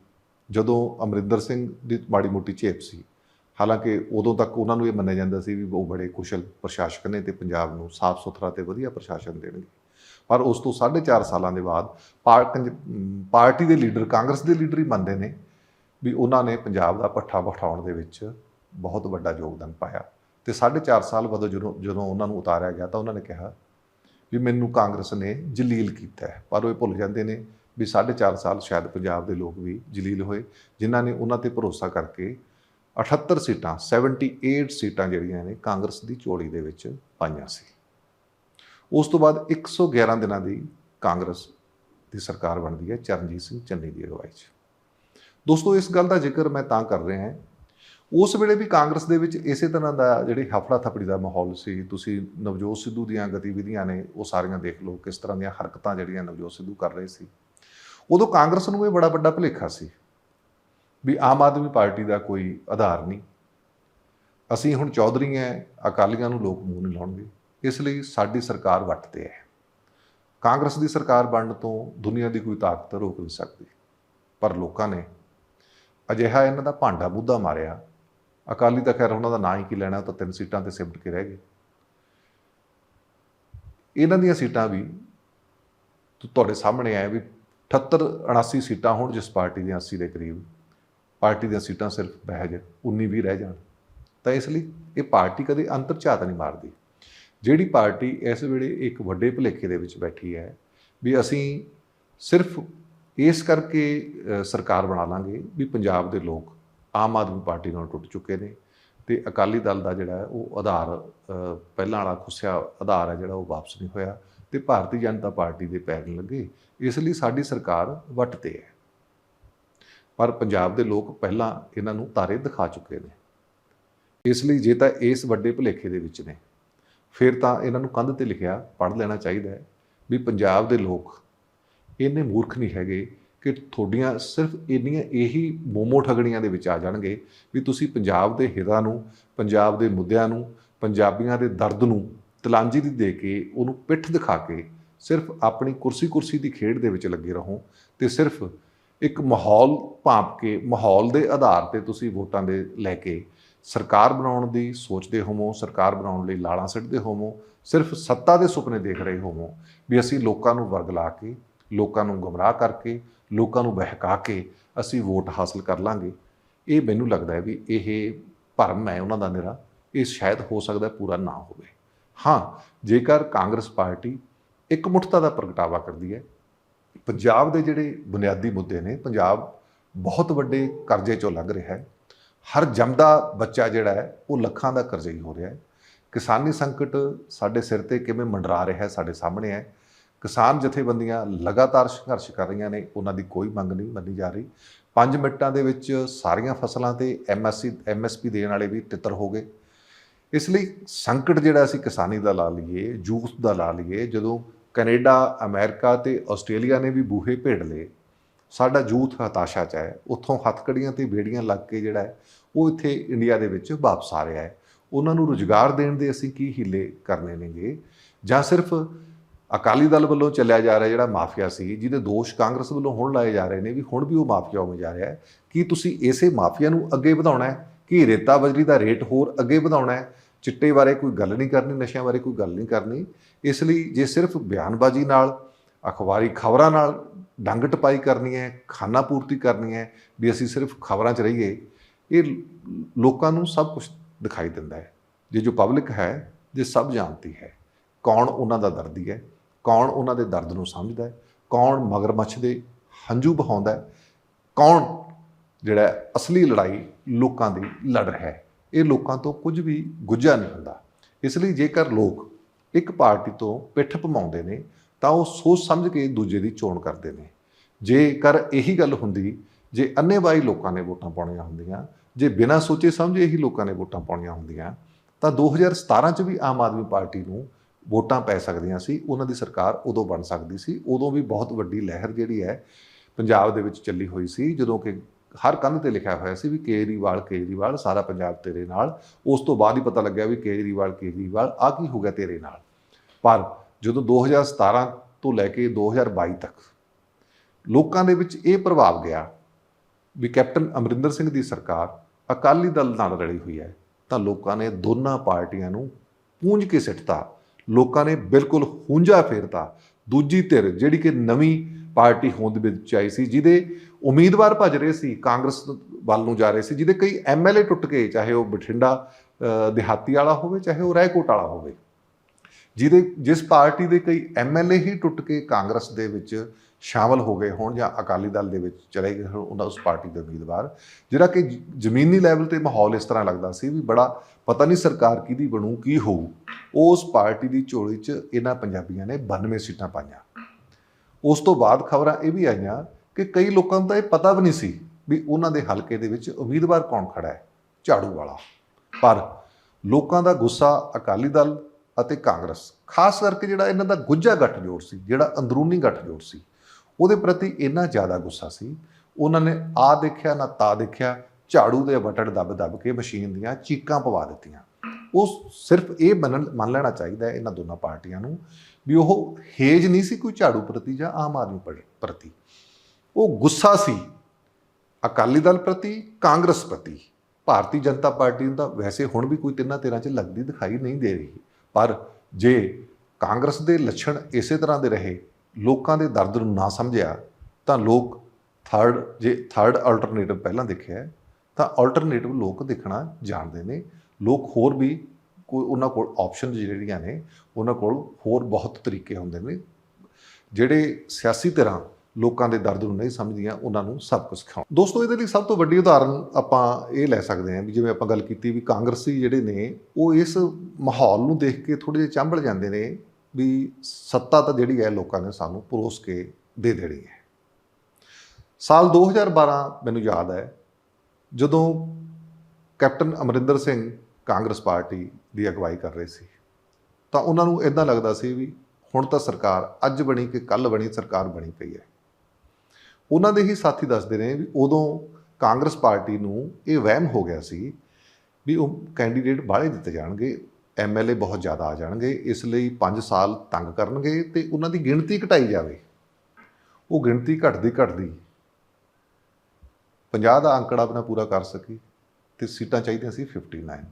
Speaker 1: ਜਦੋਂ ਅਮਰਿੰਦਰ ਸਿੰਘ ਦੀ ਮਾੜੀ ਮੋਟੀ ਝੇਪ ਸੀ। ਹਾਲਾਂਕਿ ਉਦੋਂ ਤੱਕ ਉਹਨਾਂ ਨੂੰ ਇਹ ਮੰਨਿਆ ਜਾਂਦਾ ਸੀ ਵੀ ਉਹ ਬੜੇ ਕੁਸ਼ਲ ਪ੍ਰਸ਼ਾਸਕ ਨੇ ਤੇ ਪੰਜਾਬ ਨੂੰ ਸਾਫ਼ ਸੁਥਰਾ ਤੇ ਵਧੀਆ ਪ੍ਰਸ਼ਾਸਨ ਦੇਣਗੇ। ਪਰ ਉਸ ਤੋਂ 4.5 ਸਾਲਾਂ ਦੇ ਬਾਅਦ ਪਾਰ- ਕੰਜ- ਪਾਰਟੀ ਦੇ ਲੀਡਰ, ਕਾਂਗਰਸ ਦੇ ਲੀਡਰ ਹੀ ਮੰਨਦੇ ਨੇ ਵੀ ਉਹਨਾਂ ਨੇ ਪੰਜਾਬ ਦਾ ਪੱਠਾ ਬਿਠਾਉਣ ਦੇ ਵਿੱਚ ਬਹੁਤ ਵੱਡਾ ਯੋਗਦਾਨ ਪਾਇਆ। ਤੇ 4.5 ਸਾਲ ਬਾਅਦ ਜਦੋਂ ਜਦੋਂ ਉਹਨਾਂ ਨੂੰ ਉਤਾਰਿਆ ਗਿਆ ਤਾਂ ਉਹਨਾਂ ਨੇ ਕਿਹਾ ਵੀ ਮੈਨੂੰ ਕਾਂਗਰਸ ਨੇ ਜਲੀਲ ਕੀਤਾ ਹੈ। ਪਰ ਉਹ ਇਹ ਭੁੱਲ ਜਾਂਦੇ ਨੇ ਵੀ 4.5 ਸਾਲ ਸ਼ਾਇਦ ਪੰਜਾਬ ਦੇ ਲੋਕ ਵੀ ਜਲੀਲ ਹੋਏ, ਜਿਨ੍ਹਾਂ ਨੇ ਉਹਨਾਂ ਤੇ ਭਰੋਸਾ ਕਰਕੇ 78 ਸੀਟਾਂ 78 ਸੀਟਾਂ ਜਿਹੜੀਆਂ ਨੇ ਕਾਂਗਰਸ ਦੀ ਚੋਲੀ ਦੇ ਵਿੱਚ ਪਾਈਆਂ ਸੀ। ਉਸ ਤੋਂ ਬਾਅਦ 111 ਦਿਨਾਂ ਦੀ ਕਾਂਗਰਸ ਦੀ ਸਰਕਾਰ ਬਣਦੀ ਹੈ ਚਰਨਜੀਤ ਸਿੰਘ ਚੰਨੀ ਦੀ ਅਗਵਾਈ 'ਚ। ਦੋਸਤੋ, ਇਸ ਗੱਲ ਦਾ ਜ਼ਿਕਰ ਮੈਂ ਤਾਂ ਕਰ ਰਿਹਾ ਹਾਂ। ਉਸ ਵੇਲੇ ਵੀ ਕਾਂਗਰਸ ਦੇ ਵਿੱਚ ਇਸੇ ਤਰ੍ਹਾਂ ਦਾ ਜਿਹੜੀ ਹਫੜਾ ਥਪੜੀ ਦਾ ਮਾਹੌਲ ਸੀ, ਤੁਸੀਂ ਨਵਜੋਤ ਸਿੱਧੂ ਦੀਆਂ ਗਤੀਵਿਧੀਆਂ ਨੇ ਉਹ ਸਾਰੀਆਂ ਦੇਖ ਲਓ, ਕਿਸ ਤਰ੍ਹਾਂ ਦੀਆਂ ਹਰਕਤਾਂ ਜਿਹੜੀਆਂ ਨਵਜੋਤ ਸਿੱਧੂ ਕਰ ਰਹੇ ਸੀ। ਉਦੋਂ ਕਾਂਗਰਸ ਨੂੰ ਇਹ ਬੜਾ ਵੱਡਾ ਭੁਲੇਖਾ ਸੀ ਵੀ ਆਮ ਆਦਮੀ ਪਾਰਟੀ ਦਾ ਕੋਈ ਆਧਾਰ ਨਹੀਂ। ਅਸੀਂ ਹੁਣ ਚੌਧਰੀ ਹੈ, ਅਕਾਲੀਆਂ ਨੂੰ ਲੋਕ ਮੂੰਹ ਨਹੀਂ ਲਾਉਣਗੇ। ਇਸ ਲਈ ਸਾਡੀ ਸਰਕਾਰ ਵੱਟ ਤੇ ਹੈ। ਕਾਂਗਰਸ ਦੀ ਸਰਕਾਰ ਬਣਨ ਤੋਂ ਦੁਨੀਆ ਦੀ ਕੋਈ ਤਾਕਤ ਰੋਕ ਨਹੀਂ ਸਕਦੀ। ਪਰ ਲੋਕਾਂ ਨੇ ਅਜਿਹਾ ਇਹਨਾਂ ਦਾ ਭਾਂਡਾ ਬੁੱਧਾ ਮਾਰਿਆ। ਅਕਾਲੀ ਤਾਂ ਖੈਰ ਉਹਨਾਂ ਦਾ ਨਾਂ ਹੀ ਕੀ ਲੈਣਾ, ਉਹ ਤਾਂ ਤਿੰਨ ਸੀਟਾਂ ਤੇ ਸਿਮਟ ਕੇ ਰਹਿ ਗਏ। ਇਹਨਾਂ ਦੀਆਂ ਸੀਟਾਂ ਵੀ ਤੁਹਾਡੇ ਸਾਹਮਣੇ ਆਇਆ ਵੀ 78 79 ਸੀਟਾਂ ਹੋਣ ਜਿਸ ਪਾਰਟੀ ਦੀਆਂ 80 ਦੇ ਕਰੀਬ। ਪਾਰਟੀ ਦੀਆਂ ਸੀਟਾਂ ਸਿਰਫ ਬਹਿ ਮਹਿਜ 19 ਵੀ ਰਹਿ ਜਾਣ। ਤਾਂ ਇਸ ਲਈ ਇਹ ਪਾਰਟੀ ਕਦੇ ਅੰਤਰ ਝਾਤ ਨਹੀਂ ਮਾਰਦੀ। ਜਿਹੜੀ ਪਾਰਟੀ ਇਸ ਵੇਲੇ ਇੱਕ ਵੱਡੇ ਭੁਲੇਖੇ ਦੇ ਵਿੱਚ ਬੈਠੀ ਹੈ, ਵੀ ਅਸੀਂ ਸਿਰਫ ਇਸ ਕਰਕੇ ਸਰਕਾਰ ਬਣਾ ਲਾਂਗੇ ਵੀ ਪੰਜਾਬ ਦੇ ਲੋਕ ਆਮ ਆਦਮੀ ਪਾਰਟੀ ਨਾਲ ਟੁੱਟ ਚੁੱਕੇ ਨੇ ਤੇ ਅਕਾਲੀ ਦਲ ਦਾ ਜਿਹੜਾ ਉਹ ਆਧਾਰ ਪਹਿਲਾਂ ਵਾਲਾ ਖੁੱਸਿਆ ਆਧਾਰ ਹੈ ਜਿਹੜਾ ਉਹ ਵਾਪਸ ਨਹੀਂ ਹੋਇਆ ਤੇ ਭਾਰਤੀ ਜਨਤਾ ਪਾਰਟੀ ਦੇ ਪੈਰ ਨਹੀਂ ਲੱਗੇ। ਇਸ ਲਈ ਸਾਡੀ ਸਰਕਾਰ ਵੱਟ ਤੇ ਹੈ। ਪਰ ਪੰਜਾਬ ਦੇ ਲੋਕ ਪਹਿਲਾਂ ਇਹਨਾਂ ਨੂੰ ਤਾਰੇ ਦਿਖਾ ਚੁੱਕੇ ਨੇ। ਇਸ ਲਈ ਜੇ ਤਾਂ ਇਸ ਵੱਡੇ ਭੁਲੇਖੇ ਦੇ ਵਿੱਚ ਨੇ ਫਿਰ ਤਾਂ ਇਹਨਾਂ ਨੂੰ ਕੰਧ ਤੇ ਲਿਖਿਆ, ਪੜ੍ਹ ਲੈਣਾ ਚਾਹੀਦਾ ਹੈ ਵੀ ਪੰਜਾਬ ਦੇ ਲੋਕ ਇੰਨੇ ਮੂਰਖ ਨਹੀਂ ਹੈਗੇ ਕਿ ਤੁਹਾਡੀਆਂ ਸਿਰਫ ਇੰਨੀਆਂ ਇਹੀ ਮੋਮੋ ਠਗੜੀਆਂ ਦੇ ਵਿੱਚ ਆ ਜਾਣਗੇ ਵੀ ਤੁਸੀਂ ਪੰਜਾਬ ਦੇ ਹਿੱਤਾਂ ਨੂੰ, ਪੰਜਾਬ ਦੇ ਮੁੱਦਿਆਂ ਨੂੰ, ਪੰਜਾਬੀਆਂ ਦੇ ਦਰਦ ਨੂੰ ਤਲਾਂਜੀ ਦੀ ਦੇ ਕੇ ਉਹਨੂੰ ਪਿੱਠ ਦਿਖਾ ਕੇ ਸਿਰਫ ਆਪਣੀ ਕੁਰਸੀ ਕੁਰਸੀ ਦੀ ਖੇਡ ਦੇ ਵਿੱਚ ਲੱਗੇ ਰਹੋ ਤੇ ਸਿਰਫ ਇੱਕ ਮਾਹੌਲ ਭਾਂਪ ਕੇ, ਮਾਹੌਲ ਦੇ ਆਧਾਰ ਤੇ ਤੁਸੀਂ ਵੋਟਾਂ ਦੇ ਲੈ ਕੇ ਸਰਕਾਰ ਬਣਾਉਣ ਦੀ ਸੋਚਦੇ ਹੋਵੋ, ਸਰਕਾਰ ਬਣਾਉਣ ਲਈ ਲਾਲਾਂ ਸਿੱਟਦੇ ਹੋਵੋ, ਸਿਰਫ ਸੱਤਾ ਦੇ ਸੁਪਨੇ ਦੇਖ ਰਹੇ ਹੋਵੋ ਵੀ ਅਸੀਂ ਲੋਕਾਂ ਨੂੰ ਵਰਗਲਾ ਕੇ, ਲੋਕਾਂ ਨੂੰ ਗੁੰਮਰਾਹ ਕਰਕੇ, ਲੋਕਾਂ ਨੂੰ ਬਹਿਕਾ ਕੇ ਅਸੀਂ ਵੋਟ ਹਾਸਲ ਕਰ ਲਾਂਗੇ। ਇਹ ਮੈਨੂੰ ਲੱਗਦਾ ਹੈ ਵੀ ਇਹ ਭਰਮ ਹੈ ਉਹਨਾਂ ਦਾ ਨਿਰਾ ਇਹ ਸ਼ਾਇਦ ਹੋ ਸਕਦਾ ਪੂਰਾ ਨਾ ਹੋਵੇ। ਹਾਂ, ਜੇਕਰ ਕਾਂਗਰਸ ਪਾਰਟੀ ਇੱਕ ਮੁੱਠਤਾ ਦਾ ਪ੍ਰਗਟਾਵਾ ਕਰਦੀ ਹੈ, ਪੰਜਾਬ ਦੇ ਜਿਹੜੇ ਬੁਨਿਆਦੀ ਮੁੱਦੇ ਨੇ, ਪੰਜਾਬ ਬਹੁਤ ਵੱਡੇ ਕਰਜ਼ੇ ਚੋਂ ਲੰਘ ਰਿਹਾ ਹੈ ਹਰ ਜੰਮਦਾ ਬੱਚਾ ਜਿਹੜਾ ਹੈ, ਉਹ ਲੱਖਾਂ ਦਾ ਕਰਜ਼ਈ ਹੋ ਰਿਹਾ ਹੈ। ਕਿਸਾਨੀ ਸੰਕਟ ਸਾਡੇ ਸਿਰ ਤੇ ਕਿਵੇਂ ਮੰਡਰਾ ਰਿਹਾ ਹੈ, ਸਾਡੇ ਸਾਹਮਣੇ ਹੈ। ਕਿਸਾਨ ਜਥੇਬੰਦੀਆਂ ਲਗਾਤਾਰ ਸੰਘਰਸ਼ ਕਰ ਰਹੀਆਂ ਨੇ, ਉਹਨਾਂ ਦੀ ਕੋਈ ਮੰਗ ਨਹੀਂ ਮੰਨੀ ਜਾ ਰਹੀ। 5 ਮਿੰਟਾਂ ਦੇ ਵਿੱਚ ਸਾਰੀਆਂ ਫਸਲਾਂ ਤੇ ਐਮਐਸਸੀ ਐਮਐਸਪੀ ਦੇਣ ਵਾਲੇ ਵੀ ਤਿੱਤਰ ਹੋ ਗਏ। ਇਸ ਲਈ ਸੰਕਟ ਜਿਹੜਾ ਅਸੀਂ ਕਿਸਾਨੀ ਦਾ ਲਾ ਲਈਏ, ਜੂਸ ਦਾ ਲਾ ਲਈਏ, ਜਦੋਂ ਕੈਨੇਡਾ, ਅਮਰੀਕਾ ਤੇ ਆਸਟ੍ਰੇਲੀਆ ਨੇ ਵੀ ਬੂਹੇ ਭੇੜ ਲਏ ਸਾਡਾ ਜੂਥ ਹਤਾਸ਼ਾ ਚ ਹੈ, ਉੱਥੋਂ ਹੱਥਕੜੀਆਂ ਤੇ ਬੇੜੀਆਂ ਲੱਗ ਕੇ ਜਿਹੜਾ ਹੈ, ਉਹ ਇੱਥੇ ਇੰਡੀਆ ਦੇ ਵਿੱਚ ਵਾਪਸ ਆ ਰਿਹਾ ਹੈ। ਉਹਨਾਂ ਨੂੰ ਰੁਜ਼ਗਾਰ ਦੇਣ ਦੇ ਅਸੀਂ ਕੀ ਹੀਲੇ ਕਰਨੇ ਨੇਗੇ? ਜਾਂ ਸਿਰਫ ਅਕਾਲੀ ਦਲ ਵੱਲੋਂ ਚੱਲਿਆ ਜਾ ਰਿਹਾ ਜਿਹੜਾ ਮਾਫੀਆ ਸੀ, ਜਿਹਦੇ ਦੋਸ਼ ਕਾਂਗਰਸ ਵੱਲੋਂ ਹੁਣ ਲਾਏ ਜਾ ਰਹੇ ਨੇ ਵੀ ਹੁਣ ਵੀ ਉਹ ਮਾਫੀਆ ਹੋ ਜਾ ਰਿਹਾ ਹੈ। ਕੀ ਤੁਸੀਂ ਇਸੇ ਮਾਫੀਆ ਨੂੰ ਅੱਗੇ ਵਧਾਉਣਾ ਹੈ? ਕਿ ਰੇਤਾ ਬਜਰੀ ਦਾ ਰੇਟ ਹੋਰ ਅੱਗੇ ਵਧਾਉਣਾ ਹੈ? ਚਿੱਟੇ ਬਾਰੇ ਕੋਈ ਗੱਲ ਨਹੀਂ ਕਰਨੀ, ਨਸ਼ਿਆਂ ਬਾਰੇ ਕੋਈ ਗੱਲ ਨਹੀਂ ਕਰਨੀ। ਇਸ ਲਈ ਜੇ ਸਿਰਫ ਬਿਆਨਬਾਜ਼ੀ ਨਾਲ, ਅਖਬਾਰੀ ਖਬਰਾਂ ਨਾਲ ਡੰਗ ਟਪਾਈ ਕਰਨੀ ਹੈ, ਖਾਨਾ ਪੂਰਤੀ ਕਰਨੀ ਹੈ ਵੀ ਅਸੀਂ ਸਿਰਫ ਖਬਰਾਂ 'ਚ ਰਹੀਏ, ਇਹ ਲੋਕਾਂ ਨੂੰ ਸਭ ਕੁਝ ਦਿਖਾਈ ਦਿੰਦਾ ਹੈ। ਜੇ ਜੋ ਪਬਲਿਕ ਹੈ, ਜੇ ਸਭ ਜਾਣਦੀ ਹੈ, ਕੌਣ ਉਹਨਾਂ ਦਾ ਦਰਦੀ ਹੈ, ਕੌਣ ਉਹਨਾਂ ਦੇ ਦਰਦ ਨੂੰ ਸਮਝਦਾ ਹੈ, ਕੌਣ ਮਗਰਮੱਛ ਦੇ ਹੰਝੂ ਬਹਾਉਂਦਾ ਹੈ, ਕੌਣ ਜਿਹੜਾ ਅਸਲੀ ਲੜਾਈ ਲੋਕਾਂ ਦੀ ਲੜ ਰਿਹਾ ਹੈ, ਇਹ ਲੋਕਾਂ ਤੋਂ ਕੁਝ ਵੀ ਗੁੱਝਾ ਨਹੀਂ ਹੁੰਦਾ। ਇਸ ਲਈ ਜੇਕਰ ਲੋਕ ਇੱਕ ਪਾਰਟੀ ਤੋਂ ਪਿੱਠ ਭਮਾਉਂਦੇ ਨੇ ਤਾਂ ਉਹ ਸੋਚ ਸਮਝ ਕੇ ਦੂਜੇ ਦੀ ਚੋਣ ਕਰਦੇ ਨੇ। ਜੇਕਰ ਇਹੀ ਗੱਲ ਹੁੰਦੀ, ਜੇ ਅੰਨੇਵਾਹੀ ਲੋਕਾਂ ਨੇ ਵੋਟਾਂ ਪਾਉਣੀਆਂ ਹੁੰਦੀਆਂ, ਜੇ ਬਿਨਾਂ ਸੋਚੇ ਸਮਝੇ ਇਹੀ ਲੋਕਾਂ ਨੇ ਵੋਟਾਂ ਪਾਉਣੀਆਂ ਹੁੰਦੀਆਂ, ਤਾਂ 2017 ਚ ਵੀ ਆਮ ਆਦਮੀ ਪਾਰਟੀ ਨੂੰ ਵੋਟਾਂ ਪੈ ਸਕਦੀਆਂ ਸੀ, ਉਹਨਾਂ ਦੀ ਸਰਕਾਰ ਉਦੋਂ ਬਣ ਸਕਦੀ ਸੀ, ਉਦੋਂ ਵੀ ਬਹੁਤ ਵੱਡੀ ਲਹਿਰ ਜਿਹੜੀ ਹੈ ਪੰਜਾਬ ਦੇ ਵਿੱਚ ਚੱਲੀ ਹੋਈ ਸੀ, ਜਦੋਂ ਕਿ ਹਰ ਕੰਧ ਤੇ ਲਿਖਿਆ ਹੋਇਆ ਸੀ ਵੀ ਕੇਜਰੀਵਾਲ ਕੇਜਰੀਵਾਲ, ਸਾਰਾ ਪੰਜਾਬ ਤੇਰੇ ਨਾਲ। ਉਸ ਤੋਂ ਬਾਅਦ ਹੀ ਪਤਾ ਲੱਗਿਆ ਵੀ ਕੇਜਰੀਵਾਲ ਕੇਜਰੀਵਾਲ ਆ ਕੀ ਹੋ ਗਿਆ ਤੇਰੇ ਨਾਲ। ਪਰ ਜਦੋਂ 2017 ਤੋਂ ਲੈ ਕੇ 2022 ਤੱਕ ਲੋਕਾਂ ਦੇ ਵਿੱਚ ਇਹ ਪ੍ਰਭਾਵ ਗਿਆ ਵੀ ਕੈਪਟਨ ਅਮਰਿੰਦਰ ਸਿੰਘ ਦੀ ਸਰਕਾਰ ਅਕਾਲੀ ਦਲ ਨਾਲ ਰਲੀ ਹੋਈ ਹੈ, ਤਾਂ ਲੋਕਾਂ ਨੇ ਦੋਨਾਂ ਪਾਰਟੀਆਂ ਨੂੰ ਪੂੰਝ ਕੇ ਸਿੱਟਤਾ। ਲੋਕਾਂ ਨੇ ਬਿਲਕੁਲ ਹੁੰਜਾ ਫੇਰਤਾ। ਦੂਜੀ ਧਿਰ ਜਿਹੜੀ ਕਿ ਨਵੀਂ ਪਾਰਟੀ ਹੋਂਦ ਵਿੱਚ ਆਈ ਸੀ, ਜਿਹਦੇ ਉਮੀਦਵਾਰ ਭੱਜ ਰਹੇ ਸੀ, ਕਾਂਗਰਸ ਵੱਲ ਨੂੰ ਜਾ ਰਹੇ ਸੀ, ਜਿਹਦੇ ਕਈ ਐਮਐਲਏ ਟੁੱਟ ਗਏ ਚਾਹੇ ਉਹ ਬਠਿੰਡਾ ਦਿਹਾਤੀ ਵਾਲਾ ਹੋਵੇ, ਚਾਹੇ ਉਹ ਰਾਏਕੋਟ ਵਾਲਾ ਹੋਵੇ। ਜਿਹਦੇ ਜਿਸ ਪਾਰਟੀ ਦੇ ਕਈ ਐਮਐਲਏ ਹੀ ਟੁੱਟ ਕੇ ਕਾਂਗਰਸ ਦੇ ਵਿੱਚ ਸ਼ਾਮਲ ਹੋ ਗਏ ਹੋਣ ਜਾਂ ਅਕਾਲੀ ਦਲ ਦੇ ਵਿੱਚ ਚਲੇ ਗਏ ਹੋਣ, ਉਹਨਾਂ ਉਸ ਪਾਰਟੀ ਦੇ ਉਮੀਦਵਾਰ। ਜਿਹੜਾ ਕਿ ਜ਼ਮੀਨੀ ਲੈਵਲ ਤੇ ਮਾਹੌਲ ਇਸ ਤਰ੍ਹਾਂ ਲੱਗਦਾ ਸੀ ਵੀ ਬੜਾ ਪਤਾ ਨਹੀਂ ਸਰਕਾਰ ਕਿਹਦੀ ਬਣੂ, ਕੀ ਹੋਊ। ਉਸ ਪਾਰਟੀ ਦੀ ਝੋਲੀ 'ਚ ਇਹਨਾਂ ਪੰਜਾਬੀਆਂ ਨੇ 92 ਸੀਟਾਂ ਪਾਈਆਂ। ਉਸ ਤੋਂ ਬਾਅਦ ਖਬਰਾਂ ਇਹ ਵੀ ਆਈਆਂ ਕਿ ਕਈ ਲੋਕਾਂ ਨੂੰ ਤਾਂ ਇਹ ਪਤਾ ਵੀ ਨਹੀਂ ਸੀ ਵੀ ਉਹਨਾਂ ਦੇ ਹਲਕੇ ਦੇ ਵਿੱਚ ਉਮੀਦਵਾਰ ਕੌਣ ਖੜਾ ਹੈ, ਝਾੜੂ ਵਾਲਾ। ਪਰ ਲੋਕਾਂ ਦਾ ਗੁੱਸਾ ਅਕਾਲੀ ਦਲ ਅਤੇ ਕਾਂਗਰਸ। ਖਾਸ ਕਰਕੇ ਜਿਹੜਾ ਇਹਨਾਂ ਦਾ ਗੁੱਜਾ ਗੱਠਜੋੜ ਸੀ, ਜਿਹੜਾ ਅੰਦਰੂਨੀ ਗੱਠਜੋੜ ਸੀ, ਉਹਦੇ ਪ੍ਰਤੀ ਇੰਨਾ ਜ਼ਿਆਦਾ ਗੁੱਸਾ ਸੀ, ਉਹਨਾਂ ਨੇ ਆ ਦੇਖਿਆ ਨਾ ਤਾ ਦੇਖਿਆ, ਝਾੜੂ ਦੇ ਬਟਨ ਦੱਬ ਦੱਬ ਕੇ ਮਸ਼ੀਨ ਦੀਆਂ ਚੀਕਾਂ ਪਵਾ ਦਿੱਤੀਆਂ। ਉਹ ਸਿਰਫ ਇਹ ਮੰਨ ਮੰਨ ਲੈਣਾ ਚਾਹੀਦਾ ਹੈ ਇਹਨਾਂ ਦੋਨਾਂ ਪਾਰਟੀਆਂ ਨੂੰ ਵੀ ਉਹ ਹੇਜ ਨਹੀਂ ਸੀ ਕੋਈ ਝਾੜੂ ਪ੍ਰਤੀ ਜਾਂ ਆਮ ਆਦਮੀ ਪਰ- ਪ੍ਰਤੀ। ਉਹ ਗੁੱਸਾ ਸੀ ਅਕਾਲੀ ਦਲ ਪ੍ਰਤੀ, ਕਾਂਗਰਸ ਪ੍ਰਤੀ। ਭਾਰਤੀ ਜਨਤਾ ਪਾਰਟੀ ਦਾ ਵੈਸੇ ਹੁਣ ਵੀ ਕੋਈ ਤਿੰਨਾਂ ਤੇਰਾਂ 'ਚ ਲੱਗਦੀ ਦਿਖਾਈ ਨਹੀਂ ਦੇ ਰਹੀ। ਪਰ ਜੇ ਕਾਂਗਰਸ ਦੇ ਲੱਛਣ ਇਸੇ ਤਰ੍ਹਾਂ ਦੇ ਰਹੇ, ਲੋਕਾਂ ਦੇ ਦਰਦ ਨੂੰ ਨਾ ਸਮਝਿਆ, ਤਾਂ ਲੋਕ ਥਰਡ ਜੇ ਥਰਡ ਅਲਟਰਨੇਟਿਵ ਪਹਿਲਾਂ ਦੇਖਿਆ, ਤਾਂ ਅਲਟਰਨੇਟਿਵ ਲੋਕ ਦੇਖਣਾ ਜਾਣਦੇ ਨੇ। ਲੋਕ ਹੋਰ ਵੀ ਕੋਈ ਉਹਨਾਂ ਕੋਲ ਆਪਸ਼ਨ ਜਿਹੜੀਆਂ ਨੇ, ਉਹਨਾਂ ਕੋਲ ਹੋਰ ਬਹੁਤ ਤਰੀਕੇ ਹੁੰਦੇ ਨੇ। ਜਿਹੜੇ ਸਿਆਸੀ ਤਰ੍ਹਾਂ ਲੋਕਾਂ ਦੇ ਦਰਦ ਨੂੰ ਨਹੀਂ ਸਮਝਦੀਆਂ, ਉਹਨਾਂ ਨੂੰ ਸਭ ਸਬਕ ਸਿਖਾਉਣ। ਦੋਸਤੋ, ਇਹਦੇ ਲਈ ਸਭ ਤੋਂ ਵੱਡੀ ਉਦਾਹਰਨ ਆਪਾਂ ਇਹ ਲੈ ਸਕਦੇ ਹਾਂ ਵੀ ਜਿਵੇਂ ਆਪਾਂ ਗੱਲ ਕੀਤੀ ਵੀ ਕਾਂਗਰਸੀ ਜਿਹੜੇ ਨੇ, ਉਹ ਇਸ ਮਾਹੌਲ ਨੂੰ ਦੇਖ ਕੇ ਥੋੜੇ ਜਿਹਾ ਚੰਬਲ ਜਾਂਦੇ ਨੇ ਵੀ ਸੱਤਾ ਤਾਂ ਜਿਹੜੀ ਹੈ ਲੋਕਾਂ ਨੇ ਸਾਨੂੰ ਪਰੋਸ ਕੇ ਦੇ ਦੇਣੀ ਹੈ। ਸਾਲ 2012 ਮੈਨੂੰ ਯਾਦ ਹੈ, ਜਦੋਂ ਕੈਪਟਨ ਅਮਰਿੰਦਰ ਸਿੰਘ ਕਾਂਗਰਸ ਪਾਰਟੀ ਦੀ ਅਗਵਾਈ ਕਰ ਰਹੇ ਸੀ, ਤਾਂ ਉਹਨਾਂ ਨੂੰ ਇਦਾਂ ਲੱਗਦਾ ਸੀ ਵੀ ਹੁਣ ਤਾਂ ਸਰਕਾਰ ਅੱਜ ਬਣੀ ਕਿ ਕੱਲ ਬਣੀ, ਸਰਕਾਰ ਬਣੀ ਪਈ ਹੈ। ਉਹਨਾਂ ਦੇ ਹੀ ਸਾਥੀ ਦੱਸਦੇ ਨੇ ਵੀ ਉਦੋਂ ਕਾਂਗਰਸ ਪਾਰਟੀ ਨੂੰ ਇਹ ਵਹਿਮ ਹੋ ਗਿਆ ਸੀ ਵੀ ਉਹ ਕੈਂਡੀਡੇਟ ਬਾਹਲੇ ਦਿੱਤੇ ਜਾਣਗੇ ਐਮਐਲਏ ਬਹੁਤ ਜ਼ਿਆਦਾ ਆ ਜਾਣਗੇ, ਇਸ ਲਈ 5 ਸਾਲ ਤੰਗ ਕਰਨਗੇ ਤੇ ਉਹਨਾਂ ਦੀ ਗਿਣਤੀ ਘਟਾਈ ਜਾਵੇ। ਉਹ ਗਿਣਤੀ ਘਟਦੀ ਘਟਦੀ 50 ਦਾ ਅੰਕੜਾ ਆਪਣਾ ਪੂਰਾ ਕਰ ਸਕੀ ਤੇ ਸੀਟਾਂ ਚਾਹੀਦੀਆਂ ਸੀ 59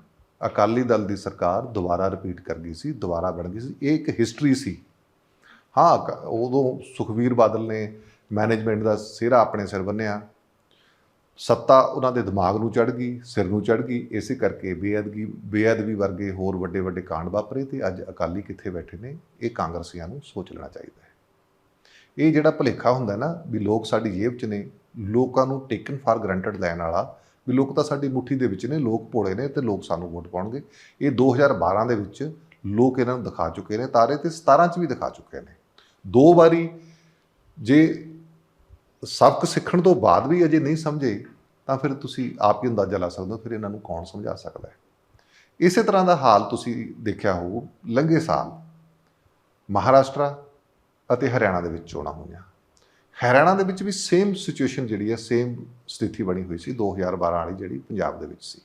Speaker 1: ਅਕਾਲੀ ਦਲ ਦੀ ਸਰਕਾਰ ਦੁਬਾਰਾ ਰਿਪੀਟ ਕਰ ਗਈ ਸੀ, ਦੁਬਾਰਾ ਬਣ ਗਈ ਸੀ। ਇਹ ਇੱਕ ਹਿਸਟਰੀ ਸੀ। ਹਾਂ, ਕ- ਉਦੋਂ ਸੁਖਵੀਰ ਬਾਦਲ ਨੇ ਮੈਨੇਜਮੈਂਟ ਦਾ ਸਿਹਰਾ ਆਪਣੇ ਸਿਰ ਬੰਨਿਆ। ਸੱਤਾ ਉਹਨਾਂ ਦੇ ਦਿਮਾਗ ਨੂੰ ਚੜ ਗਈ, ਸਿਰ ਨੂੰ ਚੜ ਗਈ। ਇਸੇ ਕਰਕੇ ਬੇਅਦਗੀ ਬੇਅਦਬੀ ਵਰਗੇ ਹੋਰ ਵੱਡੇ ਵੱਡੇ ਕਾਂਡ ਵਾਪਰੇ ਤੇ ਅੱਜ ਅਕਾਲੀ ਕਿੱਥੇ ਬੈਠੇ ਨੇ, ਇਹ ਕਾਂਗਰਸੀਆਂ ਨੂੰ ਸੋਚ ਲੈਣਾ ਚਾਹੀਦਾ ਹੈ। ਇਹ ਜਿਹੜਾ ਭੁਲੇਖਾ ਹੁੰਦਾ ਨਾ ਵੀ ਲੋਕ ਸਾਡੀ ਜੇਬ 'ਚ ਨੇ, ਲੋਕਾਂ ਨੂੰ ਟੇਕਨ ਫਾਰ ਗਰੰਟਡ ਲੈਣ ਵਾਲਾ, ਵੀ ਲੋਕ ਤਾਂ ਸਾਡੀ ਮੁੱਠੀ ਦੇ ਵਿੱਚ ਨੇ, ਲੋਕ ਭੋਲੇ ਨੇ ਤੇ ਲੋਕ ਸਾਨੂੰ ਵੋਟ ਪਾਉਣਗੇ। ਇਹ 2012 ਦੇ ਵਿੱਚ ਲੋਕ ਇਹਨਾਂ ਨੂੰ ਦਿਖਾ ਚੁੱਕੇ ਨੇ, ਤਾਰੇ ਤੇ 17 ਚ ਵੀ ਦਿਖਾ ਚੁੱਕੇ ਨੇ। ਦੋ ਵਾਰੀ ਜੇ ਸਬਕ ਸਿੱਖਣ ਤੋਂ ਬਾਅਦ ਵੀ ਅਜੇ ਨਹੀਂ ਸਮਝੇ, ਤਾਂ ਫਿਰ ਤੁਸੀਂ ਆਪ ਹੀ ਅੰਦਾਜ਼ਾ ਲਾ ਸਕਦੇ ਹੋ ਫਿਰ ਇਹਨਾਂ ਨੂੰ ਕੌਣ ਸਮਝਾ ਸਕਦਾ ਹੈ। ਇਸੇ ਤਰ੍ਹਾਂ ਦਾ ਹਾਲ ਤੁਸੀਂ ਦੇਖਿਆ ਹੋਊ, ਲੰਘੇ ਸਾਲ ਮਹਾਰਾਸ਼ਟਰ ਅਤੇ ਹਰਿਆਣਾ ਦੇ ਵਿੱਚ ਚੋਣਾਂ ਹੋਈਆਂ। ਹਰਿਆਣਾ ਦੇ ਵਿੱਚ ਵੀ ਸੇਮ ਸਿਚੁਏਸ਼ਨ ਜਿਹੜੀ ਹੈ ਸੇਮ ਸਥਿਤੀ ਬਣੀ ਹੋਈ ਸੀ 2012 ਵਾਲੀ ਜਿਹੜੀ ਪੰਜਾਬ ਦੇ ਵਿੱਚ ਸੀ।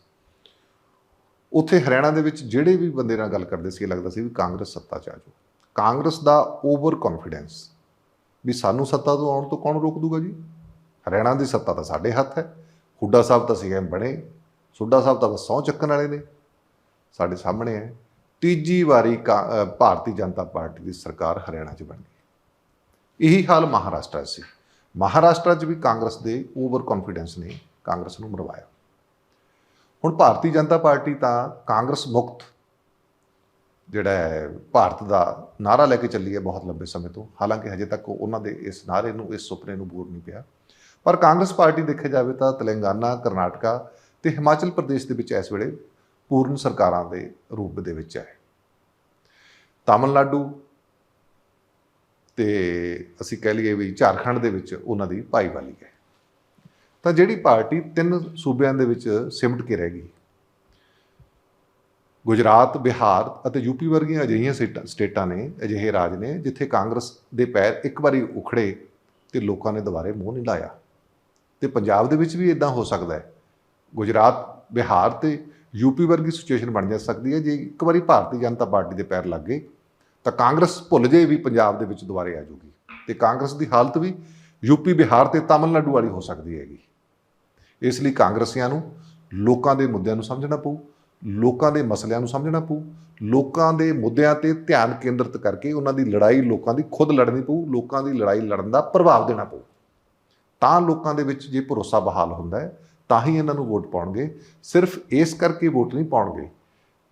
Speaker 1: ਉੱਥੇ ਹਰਿਆਣਾ ਦੇ ਵਿੱਚ ਜਿਹੜੇ ਵੀ ਬੰਦੇ ਨਾਲ ਗੱਲ ਕਰਦੇ ਸੀ, ਇਹ ਲੱਗਦਾ ਸੀ ਵੀ ਕਾਂਗਰਸ ਸੱਤਾ 'ਚ ਆ ਜਾਊ। ਕਾਂਗਰਸ ਦਾ ਓਵਰ ਕੌਨਫੀਡੈਂਸ ਵੀ ਸਾਨੂੰ ਸੱਤਾ ਤੋਂ ਆਉਣ ਤੋਂ ਕੌਣ ਰੋਕ ਦੂਗਾ ਜੀ? ਹਰਿਆਣਾ ਦੀ ਸੱਤਾ ਤਾਂ ਸਾਡੇ ਹੱਥ ਹੈ। ਹੁੱਡਾ ਸਾਹਿਬ ਤਾਂ ਸੀਐਮ ਬਣੇ। ਸੁੱਡਾ ਸਾਹਿਬ ਤਾਂ ਬਸ ਸਹੁੰ ਚੱਕਣ ਵਾਲੇ ਨੇ। ਸਾਡੇ ਸਾਹਮਣੇ ਹੈ। ਤੀਜੀ ਵਾਰੀ ਕਾ- ਭਾਰਤੀ ਜਨਤਾ ਪਾਰਟੀ ਦੀ ਸਰਕਾਰ ਹਰਿਆਣਾ 'ਚ ਬਣ ਗਈ। ਇਹੀ ਹਾਲ ਮਹਾਰਾਸ਼ਟਰ 'ਚ ਸੀ। ਮਹਾਰਾਸ਼ਟਰ 'ਚ ਵੀ ਕਾਂਗਰਸ ਦੇ ਓਵਰ ਕੌਨਫੀਡੈਂਸ ਨੇ ਕਾਂਗਰਸ ਨੂੰ ਮਰਵਾਇਆ। ਹੁਣ ਭਾਰਤੀ ਜਨਤਾ ਪਾਰਟੀ ਤਾਂ ਕਾਂਗਰਸ ਮੁਕਤ ਜਿਹੜਾ ਹੈ, ਭਾਰਤ ਦਾ ਨਾਰਾ ਲੈ ਕੇ ਚੱਲੀ ਹੈ ਬਹੁਤ ਲੰਬੇ ਸਮੇਂ ਤੋਂ। ਹਾਲਾਂਕਿ ਹਜੇ ਤੱਕ ਉਹਨਾਂ ਦੇ ਇਸ ਨਾਰੇ ਨੂੰ, ਇਸ ਸੁਪਨੇ ਨੂੰ ਬੂਰ ਨਹੀਂ ਪਿਆ। ਪਰ ਕਾਂਗਰਸ ਪਾਰਟੀ ਦੇਖਿਆ ਜਾਵੇ ਤਾਂ ਤੇਲੰਗਾਨਾ, ਕਰਨਾਟਕਾ ਤੇ ਹਿਮਾਚਲ ਪ੍ਰਦੇਸ਼ ਦੇ ਵਿੱਚ ਇਸ ਵੇਲੇ ਪੂਰਨ ਸਰਕਾਰਾਂ ਦੇ ਰੂਪ ਦੇ ਵਿੱਚ ਹੈ। ਤਾਮਿਲਨਾਡੂ ਤੇ ਅਸੀਂ ਕਹਿ ਲਈਏ ਵੀ ਝਾਰਖੰਡ ਦੇ ਵਿੱਚ ਉਹਨਾਂ ਦੀ ਭਾਈਵਾਲੀ ਹੈ। ਤਾਂ ਜਿਹੜੀ ਪਾਰਟੀ ਤਿੰਨ ਸੂਬਿਆਂ ਦੇ ਵਿੱਚ ਸਿਮਟ ਕੇ ਰਹਿ ਗਈ ਗੁਜਰਾਤ, ਬਿਹਾਰ ਅਤੇ ਯੂਪੀ ਵਰਗੀਆਂ ਅਜਿਹੀਆਂ ਸਟੇਟਾਂ- ਸਟੇਟਾਂ ਨੇ, ਅਜਿਹੇ ਰਾਜ ਨੇ, ਜਿੱਥੇ ਕਾਂਗਰਸ ਦੇ ਪੈਰ ਇੱਕ ਵਾਰੀ ਉਖੜੇ ਤੇ ਲੋਕਾਂ ਨੇ ਦੁਬਾਰੇ ਮੂੰਹ ਨਹੀਂ ਲਾਇਆ। ਤੇ ਪੰਜਾਬ ਦੇ ਵਿੱਚ ਵੀ ਇਦਾਂ ਹੋ ਸਕਦਾ ਹੈ। ਗੁਜਰਾਤ, ਬਿਹਾਰ ਤੇ ਯੂਪੀ ਵਰਗੀ ਸਿਚੁਏਸ਼ਨ ਬਣ ਜਾ ਸਕਦੀ ਹੈ। ਜੇ ਇੱਕ ਵਾਰੀ ਭਾਰਤੀ ਜਨਤਾ ਪਾਰਟੀ ਦੇ ਪੈਰ ਲੱਗ ਗਏ, ਤਾਂ ਕਾਂਗਰਸ ਭੁੱਲ ਜੇ ਵੀ ਪੰਜਾਬ ਦੇ ਵਿੱਚ ਦੁਬਾਰੇ ਆ ਜਾਊਗੀ। ਤੇ ਕਾਂਗਰਸ ਦੀ ਹਾਲਤ ਵੀ ਯੂਪੀ ਬਿਹਾਰ ਤੇ ਤਾਮਿਲਨਾਡੂ ਵਾਲੀ ਹੋ ਸਕਦੀ ਹੈਗੀ। ਇਸ ਲਈ ਕਾਂਗਰਸੀਆਂ ਨੂੰ ਲੋਕਾਂ ਦੇ ਮੁੱਦਿਆਂ ਨੂੰ ਸਮਝਣਾ ਪਊ। ਲੋਕਾਂ ਦੇ ਮਸਲਿਆਂ ਨੂੰ ਸਮਝਣਾ ਪਊ, ਲੋਕਾਂ ਦੇ ਮੁੱਦਿਆਂ ਤੇ ਧਿਆਨ ਕੇਂਦਰਿਤ ਕਰਕੇ ਉਹਨਾਂ ਦੀ ਲੜਾਈ ਲੋਕਾਂ ਦੀ ਖੁਦ ਲੜਨੀ ਪਊ, ਲੋਕਾਂ ਦੀ ਲੜਾਈ ਲੜਨ ਦਾ ਪ੍ਰਭਾਵ ਦੇਣਾ ਪਊ। ਤਾਂ ਲੋਕਾਂ ਦੇ ਵਿੱਚ ਜੇ ਭਰੋਸਾ ਬਹਾਲ ਹੁੰਦਾ ਹੈ, ਤਾਂ ਹੀ ਇਹਨਾਂ ਨੂੰ ਵੋਟ ਪਾਉਣਗੇ। ਸਿਰਫ ਇਸ ਕਰਕੇ ਵੋਟ ਨਹੀਂ ਪਾਉਣਗੇ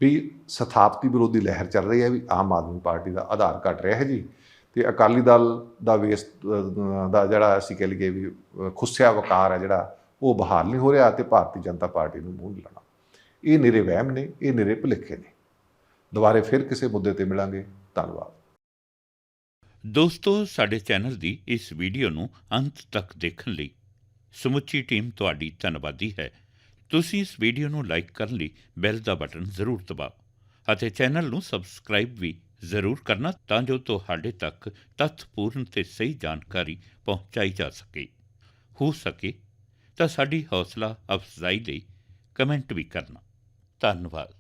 Speaker 1: ਵੀ ਸਥਾਪਤੀ ਵਿਰੋਧੀ ਲਹਿਰ ਚੱਲ ਰਹੀ ਹੈ, ਵੀ ਆਮ ਆਦਮੀ ਪਾਰਟੀ ਦਾ ਆਧਾਰ ਘਟ ਰਿਹਾ ਹੈ ਜੀ। ਤੇ ਅਕਾਲੀ ਦਲ ਦਾ ਵੇਸਟ ਦਾ ਜਿਹੜਾ ਅਸੀਂ ਕਹਿ ਲਈਏ ਵੀ ਖੁੱਸਿਆ ਵਕਾਰ ਹੈ ਜਿਹੜਾ, ਉਹ ਬਹਾਲ ਨਹੀਂ ਹੋ ਰਿਹਾ ਤੇ ਭਾਰਤੀ ਜਨਤਾ ਪਾਰਟੀ ਨੂੰ ਮੂੰਹ ਨਹੀਂ ਲਾਣਾ ਇਹ ਨਿਰੇ ਵਹਿਮ ਨੇ, ਇਹ ਨਿਰੇ ਭੁਲੇਖੇ ਨੇ। ਦੁਬਾਰੇ ਫਿਰ ਕਿਸੇ ਮੁੱਦੇ ਤੇ ਮਿਲਾਂਗੇ। ਧੰਨਵਾਦ।
Speaker 2: ਦੋਸਤੋ, ਸਾਡੇ ਚੈਨਲ ਦੀ ਇਸ ਵੀਡੀਓ ਨੂੰ ਅੰਤ ਤੱਕ ਦੇਖਣ ਲਈ ਸਮੁੱਚੀ ਟੀਮ ਤੁਹਾਡੀ ਧੰਨਵਾਦੀ ਹੈ। ਤੁਸੀਂ ਇਸ ਵੀਡੀਓ ਨੂੰ ਲਾਈਕ ਕਰਨ ਲਈ ਬੈਲ ਦਾ ਬਟਨ ਜ਼ਰੂਰ ਦਬਾਓ ਅਤੇ ਚੈਨਲ ਨੂੰ ਸਬਸਕ੍ਰਾਈਬ ਵੀ ਜ਼ਰੂਰ ਕਰਨਾ ਤਾਂ ਜੋ ਤੁਹਾਡੇ ਤੱਕ ਤੱਥਪੂਰਨ ਤੇ ਸਹੀ ਜਾਣਕਾਰੀ ਪਹੁੰਚਾਈ ਜਾ ਸਕੇ। ਹੋ ਸਕੇ ਤਾਂ ਸਾਡੀ ਹੌਸਲਾ ਅਫਜ਼ਾਈ ਲਈ ਕਮੈਂਟ ਵੀ ਕਰਨਾ। ਧੰਨਵਾਦ।